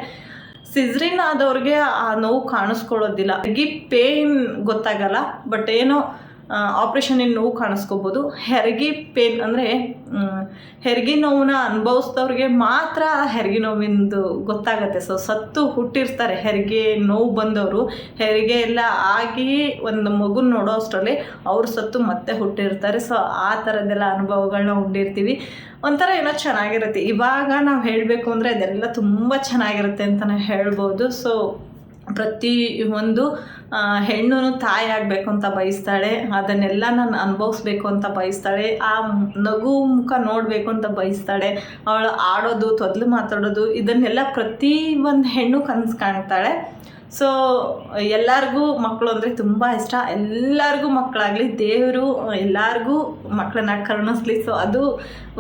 ಸಿಜ್ರಿನ್ ಆದವ್ರಿಗೆ ಆ ನೋವು ಕಾಣಿಸ್ಕೊಳ್ಳೋದಿಲ್ಲ. ಈ ಪೇಯ್ನ್ ಗೊತ್ತಾಗಲ್ಲ ಬಟ್ ಏನೋ ಆಪ್ರೇಷನಿನ ನೋವು ಕಾಣಿಸ್ಕೋಬೋದು. ಹೆರಿಗೆ ಪೇನ್ ಅಂದರೆ ಹೆರಿಗೆ ನೋವನ್ನ ಅನುಭವಿಸ್ದವ್ರಿಗೆ ಮಾತ್ರ ಹೆರಿಗೆ ನೋವಿಂದು ಗೊತ್ತಾಗತ್ತೆ. ಸೊ ಸತ್ತು ಹುಟ್ಟಿರ್ತಾರೆ. ಹೆರಿಗೆ ನೋವು ಬಂದವರು. ಹೆರಿಗೆ ಎಲ್ಲ ಆಗಿ ಒಂದು ಮಗುನ ನೋಡೋ ಅಷ್ಟರಲ್ಲಿ ಅವ್ರು ಸತ್ತು ಮತ್ತೆ ಹುಟ್ಟಿರ್ತಾರೆ. ಸೊ ಆ ಥರದ್ದೆಲ್ಲ ಅನುಭವಗಳನ್ನ ಹೊಂದಿರ್ತೀವಿ ಒಂಥರ ಏನೋ ಚೆನ್ನಾಗಿರುತ್ತೆ. ಇವಾಗ ನಾವು ಹೇಳಬೇಕು ಅಂದರೆ ಅದೆಲ್ಲ ತುಂಬ ಚೆನ್ನಾಗಿರುತ್ತೆ ಅಂತಲೇ ಹೇಳ್ಬೋದು. ಸೊ ಪ್ರತಿ ಒಂದು ಹೆಣ್ಣು ತಾಯಿ ಆಗಬೇಕು ಅಂತ ಬಯಸ್ತಾಳೆ. ಅದನ್ನೆಲ್ಲ ನಾನು ಅನುಭವಿಸ್ಬೇಕು ಅಂತ ಬಯಸ್ತಾಳೆ. ಆ ನಗು ಮುಖ ನೋಡಬೇಕು ಅಂತ ಬಯಸ್ತಾಳೆ. ಅವಳು ಆಡೋದು, ತೊದಲು ಮಾತಾಡೋದು, ಇದನ್ನೆಲ್ಲ ಪ್ರತಿ ಒಂದು ಹೆಣ್ಣು ಕನಸು ಕಾಣ್ತಾಳೆ. ಸೊ ಎಲ್ಲರಿಗೂ ಮಕ್ಕಳು ಅಂದರೆ ತುಂಬ ಇಷ್ಟ. ಎಲ್ಲರಿಗೂ ಮಕ್ಕಳಾಗಲಿ ದೇವರು, ಎಲ್ಲರಿಗೂ ಮಕ್ಕಳನ್ನ ಕರುಣಿಸ್ಲಿ. ಸೊ ಅದು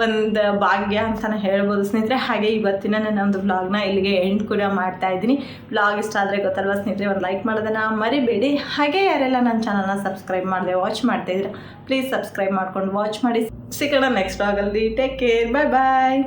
ಒಂದು ಭಾಗ್ಯ ಅಂತಲೇ ಹೇಳ್ಬೋದು ಸ್ನೇಹಿತರೆ. ಹಾಗೆ ಇವತ್ತಿನ ನಾನು ಒಂದು ವ್ಲಾಗ್ನ ಇಲ್ಲಿಗೆ ಎಂಡ್ ಕೂಡ ಮಾಡ್ತಾ ಇದ್ದೀನಿ. ವ್ಲಾಗ್ ಇಷ್ಟ ಆದರೆ ಗೊತ್ತಲ್ವ ಸ್ನೇಹಿತರೆ? ಒಂದು ಲೈಕ್ ಮಾಡೋದನ್ನ ಮರಿಬೇಡಿ. ಹಾಗೆ ಯಾರೆಲ್ಲ ನನ್ನ ಚಾನಲ್ನ ಸಬ್ಸ್ಕ್ರೈಬ್ ಮಾಡಿದೆ ವಾಚ್ ಮಾಡ್ತಾ ಇದ್ರೆ ಪ್ಲೀಸ್ ಸಬ್ಸ್ಕ್ರೈಬ್ ಮಾಡ್ಕೊಂಡು ವಾಚ್ ಮಾಡಿ. ಸಿಗೋಣ ನೆಕ್ಸ್ಟ್ ವ್ಲಾಗಲ್ಲಿ ಟೇಕ್ ಕೇರ್ ಬಾಯ್ ಬಾಯ್